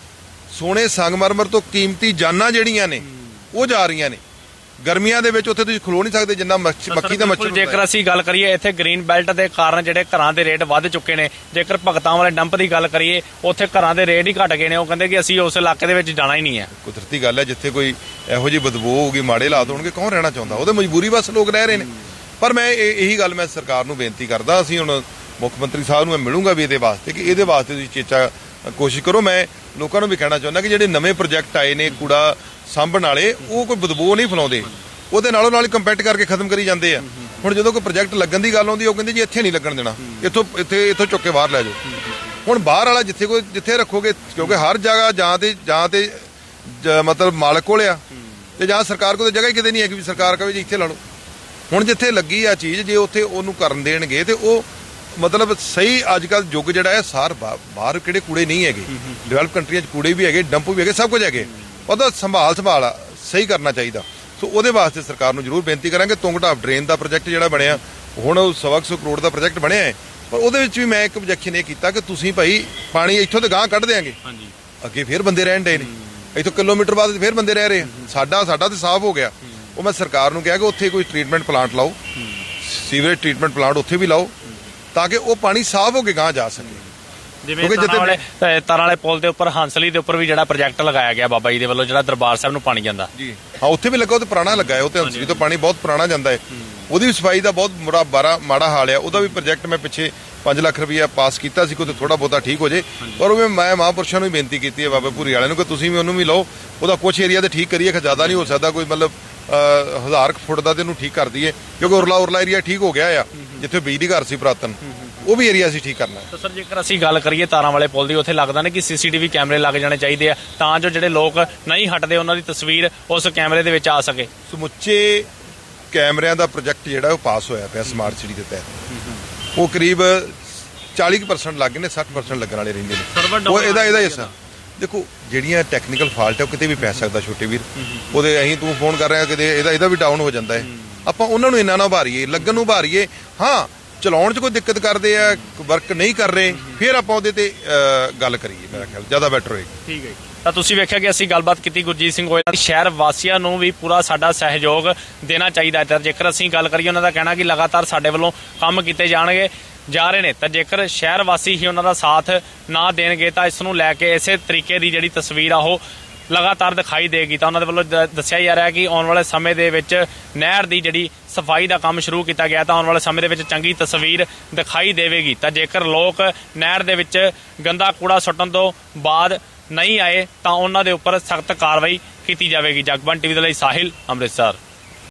ਸੋਨੇ ਸੰਗਮਰਮਰ ਤੋਂ ਕੀਮਤੀ ਜਾਨਾਂ ਜਿਹੜੀਆਂ ਨੇ ਉਹ ਜਾ ਰਹੀਆਂ ਨੇ। ਗਰਮੀਆਂ ਦੇ ਵਿੱਚ ਉੱਥੇ ਤੁਸੀਂ ਖਲੋ ਨਹੀਂ ਸਕਦੇ ਜਿੰਨਾ ਮੱਖੀ ਦਾ ਮੱਛਰ ਜੇਕਰ। ਅਸੀਂ ਗੱਲ ਕਰੀਏ ਇੱਥੇ ਗ੍ਰੀਨ ਬੈਲਟ ਦੇ ਕਾਰਨ ਜਿਹੜੇ ਘਰਾਂ ਦੇ ਰੇਟ ਵੱਧ ਚੁੱਕੇ ਨੇ ਜੇਕਰ ਭਗਤਾਂ ਵਾਲੇ ਡੰਪ ਦੀ ਗੱਲ ਕਰੀਏ ਉੱਥੇ ਘਰਾਂ ਦੇ ਰੇਟ ਹੀ ਘਟ ਗਏ ਨੇ। ਉਹ ਕਹਿੰਦੇ ਕਿ ਅਸੀਂ ਉਸ ਇਲਾਕੇ ਦੇ ਵਿੱਚ ਜਾਣਾ ਹੀ ਨਹੀਂ ਹੈ। ਕੁਦਰਤੀ ਗੱਲ ਹੈ ਜਿੱਥੇ ਕੋਈ ਇਹੋ ਜਿਹੀ ਬਦਬੂ ਹੋਊਗੀ ਮਾੜੇ ਹਾਲਾਤ ਹੋਣਗੇ ਕੌਣ ਰਹਿਣਾ ਚਾਹੁੰਦਾ? ਉਹਦੇ ਮਜਬੂਰੀ ਬਸ ਲੋਕ ਰਹਿ ਰਹੇ ਨੇ। ਪਰ ਮੈਂ ਇਹੀ ਗੱਲ ਮੈਂ ਸਰਕਾਰ ਨੂੰ ਬੇਨਤੀ ਕਰਦਾ ਅਸੀਂ ਹੁਣ ਮੁੱਖ ਮੰਤਰੀ ਸਾਹਿਬ ਨੂੰ ਮੈਂ ਮਿਲੂੰਗਾ ਵੀ ਇਹਦੇ ਵਾਸਤੇ, ਕਿ ਇਹਦੇ ਵਾਸਤੇ ਤੁਸੀਂ ਚੇਚਾ ਕੋਸ਼ਿਸ਼ ਕਰੋ। ਮੈਂ ਲੋਕਾਂ ਨੂੰ ਵੀ ਕਹਿਣਾ ਚਾਹੁੰਦਾ ਕਿ ਜਿਹੜੇ ਨਵੇਂ ਪ੍ਰੋਜੈਕਟ ਆਏ ਨੇ ਕੂੜਾ ਸਾਂਭਣ ਵਾਲੇ, ਉਹ ਕੋਈ ਬਦਬੂ ਨਹੀਂ ਫਲਾਉਂਦੇ। ਉਹਦੇ ਨਾਲੋਂ ਨਾਲ ਹੀ ਕੰਪੈਟ ਕਰਕੇ ਖਤਮ ਕਰੀ ਜਾਂਦੇ ਆ। ਹੁਣ ਜਦੋਂ ਕੋਈ ਪ੍ਰੋਜੈਕਟ ਲੱਗਣ ਦੀ ਗੱਲ ਆਉਂਦੀ ਉਹ ਕਹਿੰਦੇ ਜੀ ਇੱਥੇ ਨਹੀਂ ਲੱਗਣ ਦੇਣਾ। ਇੱਥੋਂ, ਇੱਥੇ, ਇੱਥੋਂ ਚੁੱਕ ਕੇ ਬਾਹਰ ਲੈ ਜਾਓ। ਹੁਣ ਬਾਹਰ ਵਾਲਾ ਜਿੱਥੇ ਕੋਈ, ਜਿੱਥੇ ਰੱਖੋਗੇ, ਕਿਉਂਕਿ ਹਰ ਜਗ੍ਹਾ ਜਾਂ ਤੇ ਜਾਂ ਤੇ ਮਤਲਬ ਮਾਲਕ ਕੋਲ ਆ। ਤੇ ਜਾਂ ਸਰਕਾਰ ਕੋਲ ਤਾਂ ਜਗ੍ਹਾ ਹੀ ਕਿਤੇ ਨਹੀਂ ਹੈ ਕਿ ਵੀ ਸਰਕਾਰ ਕਹੇ ਜੀ ਇੱਥੇ ਲਾ ਲਓ। ਹੁਣ ਜਿੱਥੇ ਲੱਗੀ ਆ ਚੀਜ਼, ਜੇ ਉੱਥੇ ਉਹਨੂੰ ਕਰਨ ਦੇਣਗੇ ਤੇ ਉਹ ਮਤਲਬ ਸਹੀ ਅੱਜ ਕੱਲ ਯੁੱਗ ਜਿਹੜਾ ਹੈ ਸਾਰ ਬਾਹਰ ਕਿਹੜੇ ਕੂੜੇ ਨਹੀਂ ਹੈਗੇ। ਡਿਵੈਲਪ ਕੰਟਰੀਆਂ 'ਚ ਕੂੜੇ ਵੀ ਹੈਗੇ ਡੰਪ ਵੀ ਹੈਗੇ ਸਭ ਕੁਝ ਹੈਗੇ। ਉਹਦਾ ਸੰਭਾਲ ਸੰਭਾਲ ਸਹੀ ਕਰਨਾ ਚਾਹੀਦਾ। ਸੋ ਉਹਦੇ ਵਾਸਤੇ ਸਰਕਾਰ ਨੂੰ ਜ਼ਰੂਰ ਬੇਨਤੀ ਕਰਾਂਗੇ ਤੁੰਗਟਾਪ ਡਰੇਨ ਦਾ ਪ੍ਰੋਜੈਕਟ ਜਿਹੜਾ ਬਣਿਆ ਹੁਣ ਉਹ ਸਵਾ ਕੁ ਸੌ ਕਰੋੜ ਦਾ ਪ੍ਰੋਜੈਕਟ ਬਣਿਆ ਹੈ। ਪਰ ਉਹਦੇ ਵਿੱਚ ਵੀ ਮੈਂ ਇੱਕ objection ਇਹ ਕੀਤਾ ਕਿ ਤੁਸੀਂ ਭਾਈ ਪਾਣੀ ਇੱਥੋਂ ਤੇ ਗਾਂ ਕੱਢ ਦੇਾਂਗੇ ਹਾਂਜੀ। ਅੱਗੇ ਫੇਰ ਬੰਦੇ ਰਹਿਣ ਡੇ ਨੇ। ਇੱਥੋਂ ਕਿਲੋਮੀਟਰ ਬਾਅਦ ਫੇਰ ਬੰਦੇ ਰਹਿ ਰਹੇ ਆ। ਸਾਡਾ ਸਾਡਾ ਤੇ ਸਾਫ਼ ਹੋ ਗਿਆ। ਉਹ ਮੈਂ ਸਰਕਾਰ ਨੂੰ ਕਿਹਾ ਕਿ ਉੱਥੇ ਕੋਈ ਟ੍ਰੀਟਮੈਂਟ ਪਲਾਂਟ ਲਾਓ। ਸੀਵਰੇਜ ਟ੍ਰੀਟਮੈਂਟ ਪਲਾਂਟ ਉੱਥੇ ਵੀ ਲਾਓ। ਤਾਂ ਕਿ ਉਹ ਪਾਣੀ ਸਾਫ਼ ਹੋ ਕੇ ਗਾਂ ਜਾ ਸਕੇ। ਜਿਵੇਂ ਕਿਉਂਕਿ ਤਾਰਾਂ ਵਾਲੇ ਜਿੱਥੇ- ਅ, ਤਾਰਾਂ ਵਾਲੇ ਪੁਲ ਦੇ ਉੱਪਰ ਹੰਸਲੀ ਦੇ ਉੱਪਰ ਵੀ ਜਿਹੜਾ ਪ੍ਰੋਜੈਕਟ ਲਗਾਇਆ ਗਿਆ ਬਾਬਾ ਜੀ ਦੇ ਵੱਲੋਂ ਜਿਹੜਾ ਦਰਬਾਰ ਸਾਹਿਬ ਨੂੰ ਪਾਣੀ ਜਾਂਦਾ। ਜੀ। ਹਾਂ ਉੱਥੇ ਵੀ ਲੱਗਾ ਉਹ ਤੇ ਪੁਰਾਣਾ ਲੱਗਾ ਹੈ ਉਹ ਤੇ ਹੰਸਲੀ ਤੋਂ ਪਾਣੀ ਬਹੁਤ ਪੁਰਾਣਾ ਜਾਂਦਾ ਹੈ। ਉਹਦੀ ਵੀ ਸਫ਼ਾਈ ਦਾ ਬਹੁਤ ਬੁਰਾ ਬਾਰਾ ਮਾੜਾ ਹਾਲ ਹੈ। ਉਹਦਾ ਵੀ ਪ੍ਰੋਜੈਕਟ ਮੈਂ ਪਿੱਛੇ 5 ਲੱਖ ਰੁਪਈਆ ਪਾਸ ਕੀਤਾ ਸੀ ਕੋਈ ਥੋੜਾ ਬਹੁਤਾ ਠੀਕ ਹੋ ਜੇ। ਪਰ ਉਹ ਵੀ ਮੈਂ ਮਹਾਂਪੁਰਸ਼ਾਂ ਨੂੰ ਵੀ ਬੇਨਤੀ ਕੀਤੀ ਹੈ ਬਾਬਾ ਭੂਰੀ ਵਾਲਿਆਂ ਨੂੰ ਕਿ ਤੁਸੀਂ ਵੀ ਉਹਨੂੰ ਵੀ ਲਓ। ਉਹਦਾ ਕੁਝ ਏਰੀਆ ਤੇ ਠੀਕ ਕਰੀਏ ਕਿ ਜ਼ਿਆਦਾ ਨਹੀਂ ਹੋ ਸਕਦਾ ਕੋਈ ਮਤਲਬ ਅਹ, ਹਜ਼ਾਰ ਕੁ ਫੁੱਟ ਦਾ ਤੇ ਇਹਨੂੰ ਠੀਕ ਕਰ ਦਈਏ ਕਿਉਂਕਿ ਉਰਲਾ ਉਰਲਾ ਏਰੀਆ ਠੀਕ ਹੋ ਗਿਆ ਆ ਜਿੱਥੇ ਬਿਜਲੀ ਘਰ ਸੀ ਪੁਰਾਤਨ ਉਹ ਵੀ ਏਰੀਆ ਅਸੀਂ ਠੀਕ ਕਰਨਾ ਹੈ। ਤਾਂ ਸਰ ਜੇਕਰ ਅਸੀਂ ਗੱਲ ਕਰੀਏ ਤਾਰਾਂ ਵਾਲੇ ਪੁਲ ਦੀ ਉੱਥੇ ਲੱਗਦਾ ਨੇ ਕਿ ਸੀਸੀਟੀਵੀ ਕੈਮਰੇ ਲੱਗ ਜਾਣੇ ਚਾਹੀਦੇ ਆ ਤਾਂ ਜੋ ਜਿਹੜੇ ਲੋਕ ਨਹੀਂ ਹਟਦੇ ਉਹਨਾਂ ਦੀ ਤਸਵੀਰ ਉਸ ਕੈਮਰੇ ਦੇ ਵਿੱਚ ਆ ਸਕੇ। ਸਮੁੱਚੇ ਕੈਮਰਿਆਂ ਦਾ ਪ੍ਰੋਜੈਕਟ ਜਿਹੜਾ ਉਹ ਪਾਸ ਹੋਇਆ ਪਿਆ ਸਮਾਰਟ ਸਿਟੀ ਦੇ ਤਹਿਤ। ਉਹ ਕਰੀਬ 40% ਲੱਗ ਗਏ ਨੇ 60% ਲੱਗਣ ਵਾਲੇ ਰਹਿੰਦੇ ਨੇ। ਉਹ ਇਹਦਾ ਇਹਦਾ ਹਿੱਸਾ। ਦੇਖੋ ਜਿਹੜੀਆਂ ਟੈਕਨੀਕਲ ਫਾਲਟ ਹੈ ਉਹ ਕਿਤੇ ਵੀ ਪੈ ਸਕਦਾ ਛੋਟੇ ਵੀਰ। ਉਹਦੇ ਅਸੀਂ ਤੂੰ ਫੋਨ ਕਰ ਰਿਹਾ ਕਿਤੇ ਇਹਦਾ ਇਹਦਾ ਵੀ ਡਾਊਨ ਹੋ ਜਾਂਦਾ ਹੈ। ਆਪਾਂ ਉਹਨਾਂ ਨੂੰ ਇੰਨਾ ਨਾ ਉਭਾਰੀਏ ਲੱਗਣ ਨੂੰ ਉਭਾਰੀਏ। ਹਾਂ ਚਲਾਉਣ 'ਚ ਕੋਈ ਦਿੱਕਤ ਕਰਦੇ ਆ ਵਰਕ ਨਹੀਂ ਕਰ ਰਹੇ ਫਿਰ ਆਪਾਂ ਉਹਦੇ ਤੇ ਗੱਲ ਕਰੀਏ ਮੇਰਾ ਖਿਆਲ ਜ਼ਿਆਦਾ ਬੈਟਰ ਹੋਏਗਾ। ਠੀਕ ਹੈ ਤਾਂ ਤੁਸੀਂ ਵੇਖਿਆ ਕਿ ਅਸੀਂ ਗੱਲਬਾਤ ਕੀਤੀ ਗੁਰਜੀਤ ਸਿੰਘ ਨਾਲ। ਸ਼ਹਿਰ ਵਾਸੀਆਂ ਨੂੰ ਵੀ ਪੂਰਾ ਸਾਡਾ ਸਹਿਯੋਗ ਦੇਣਾ ਚਾਹੀਦਾ ਹੈ। ਜੇਕਰ ਅਸੀਂ ਗੱਲ ਕਰੀਏ ਉਹਨਾਂ ਦਾ ਕਹਿਣਾ ਕਿ ਲਗਾਤਾਰ ਸਾਡੇ ਵੱਲੋਂ ਕੰਮ ਕੀਤੇ ਜਾਣਗੇ ਜਾ ਰਹੇ ਨੇ। ਤਾਂ ਜੇਕਰ ਸ਼ਹਿਰ ਵਾਸੀ ਹੀ ਉਹਨਾਂ ਦਾ ਸਾਥ ਨਾ ਦੇਣਗੇ ਤਾਂ ਇਸ ਨੂੰ ਲੈ ਕੇ ਇਸੇ ਤਰੀਕੇ ਦੀ ਜਿਹੜੀ ਤਸਵੀਰ ਆ ਉਹ ਲਗਾਤਾਰ ਦਿਖਾਈ ਦੇਗੀ। ਤਾਂ ਉਹਨਾਂ ਦੇ ਵੱਲੋਂ ਦ- ਦੱਸਿਆ ਜਾ ਰਿਹਾ ਕਿ ਆਉਣ ਵਾਲੇ ਸਮੇਂ ਦੇ ਵਿੱਚ ਨਹਿਰ ਦੀ ਜਿਹੜੀ ਸਫ਼ਾਈ ਦਾ ਕੰਮ ਸ਼ੁਰੂ ਕੀਤਾ ਗਿਆ ਤਾਂ ਆਉਣ ਵਾਲੇ ਸਮੇਂ ਦੇ ਵਿੱਚ ਚੰਗੀ ਤਸਵੀਰ ਦਿਖਾਈ ਦੇਵੇਗੀ। ਤਾਂ ਜੇਕਰ ਲੋਕ ਨਹਿਰ ਦੇ ਵਿੱਚ ਗੰਦਾ ਕੂੜਾ ਸੁੱਟਣ ਤੋਂ ਬਾਅਦ ਨਹੀਂ ਆਏ ਤਾਂ ਉਹਨਾਂ ਦੇ ਉੱਪਰ ਸਖਤ ਕਾਰਵਾਈ ਕੀਤੀ ਜਾਵੇਗੀ। ਜਗਬਨ ਟੀਵੀ ਦੇ ਲਈ ਸਾਹਿਲ ਅੰਮ੍ਰਿਤਸਰ।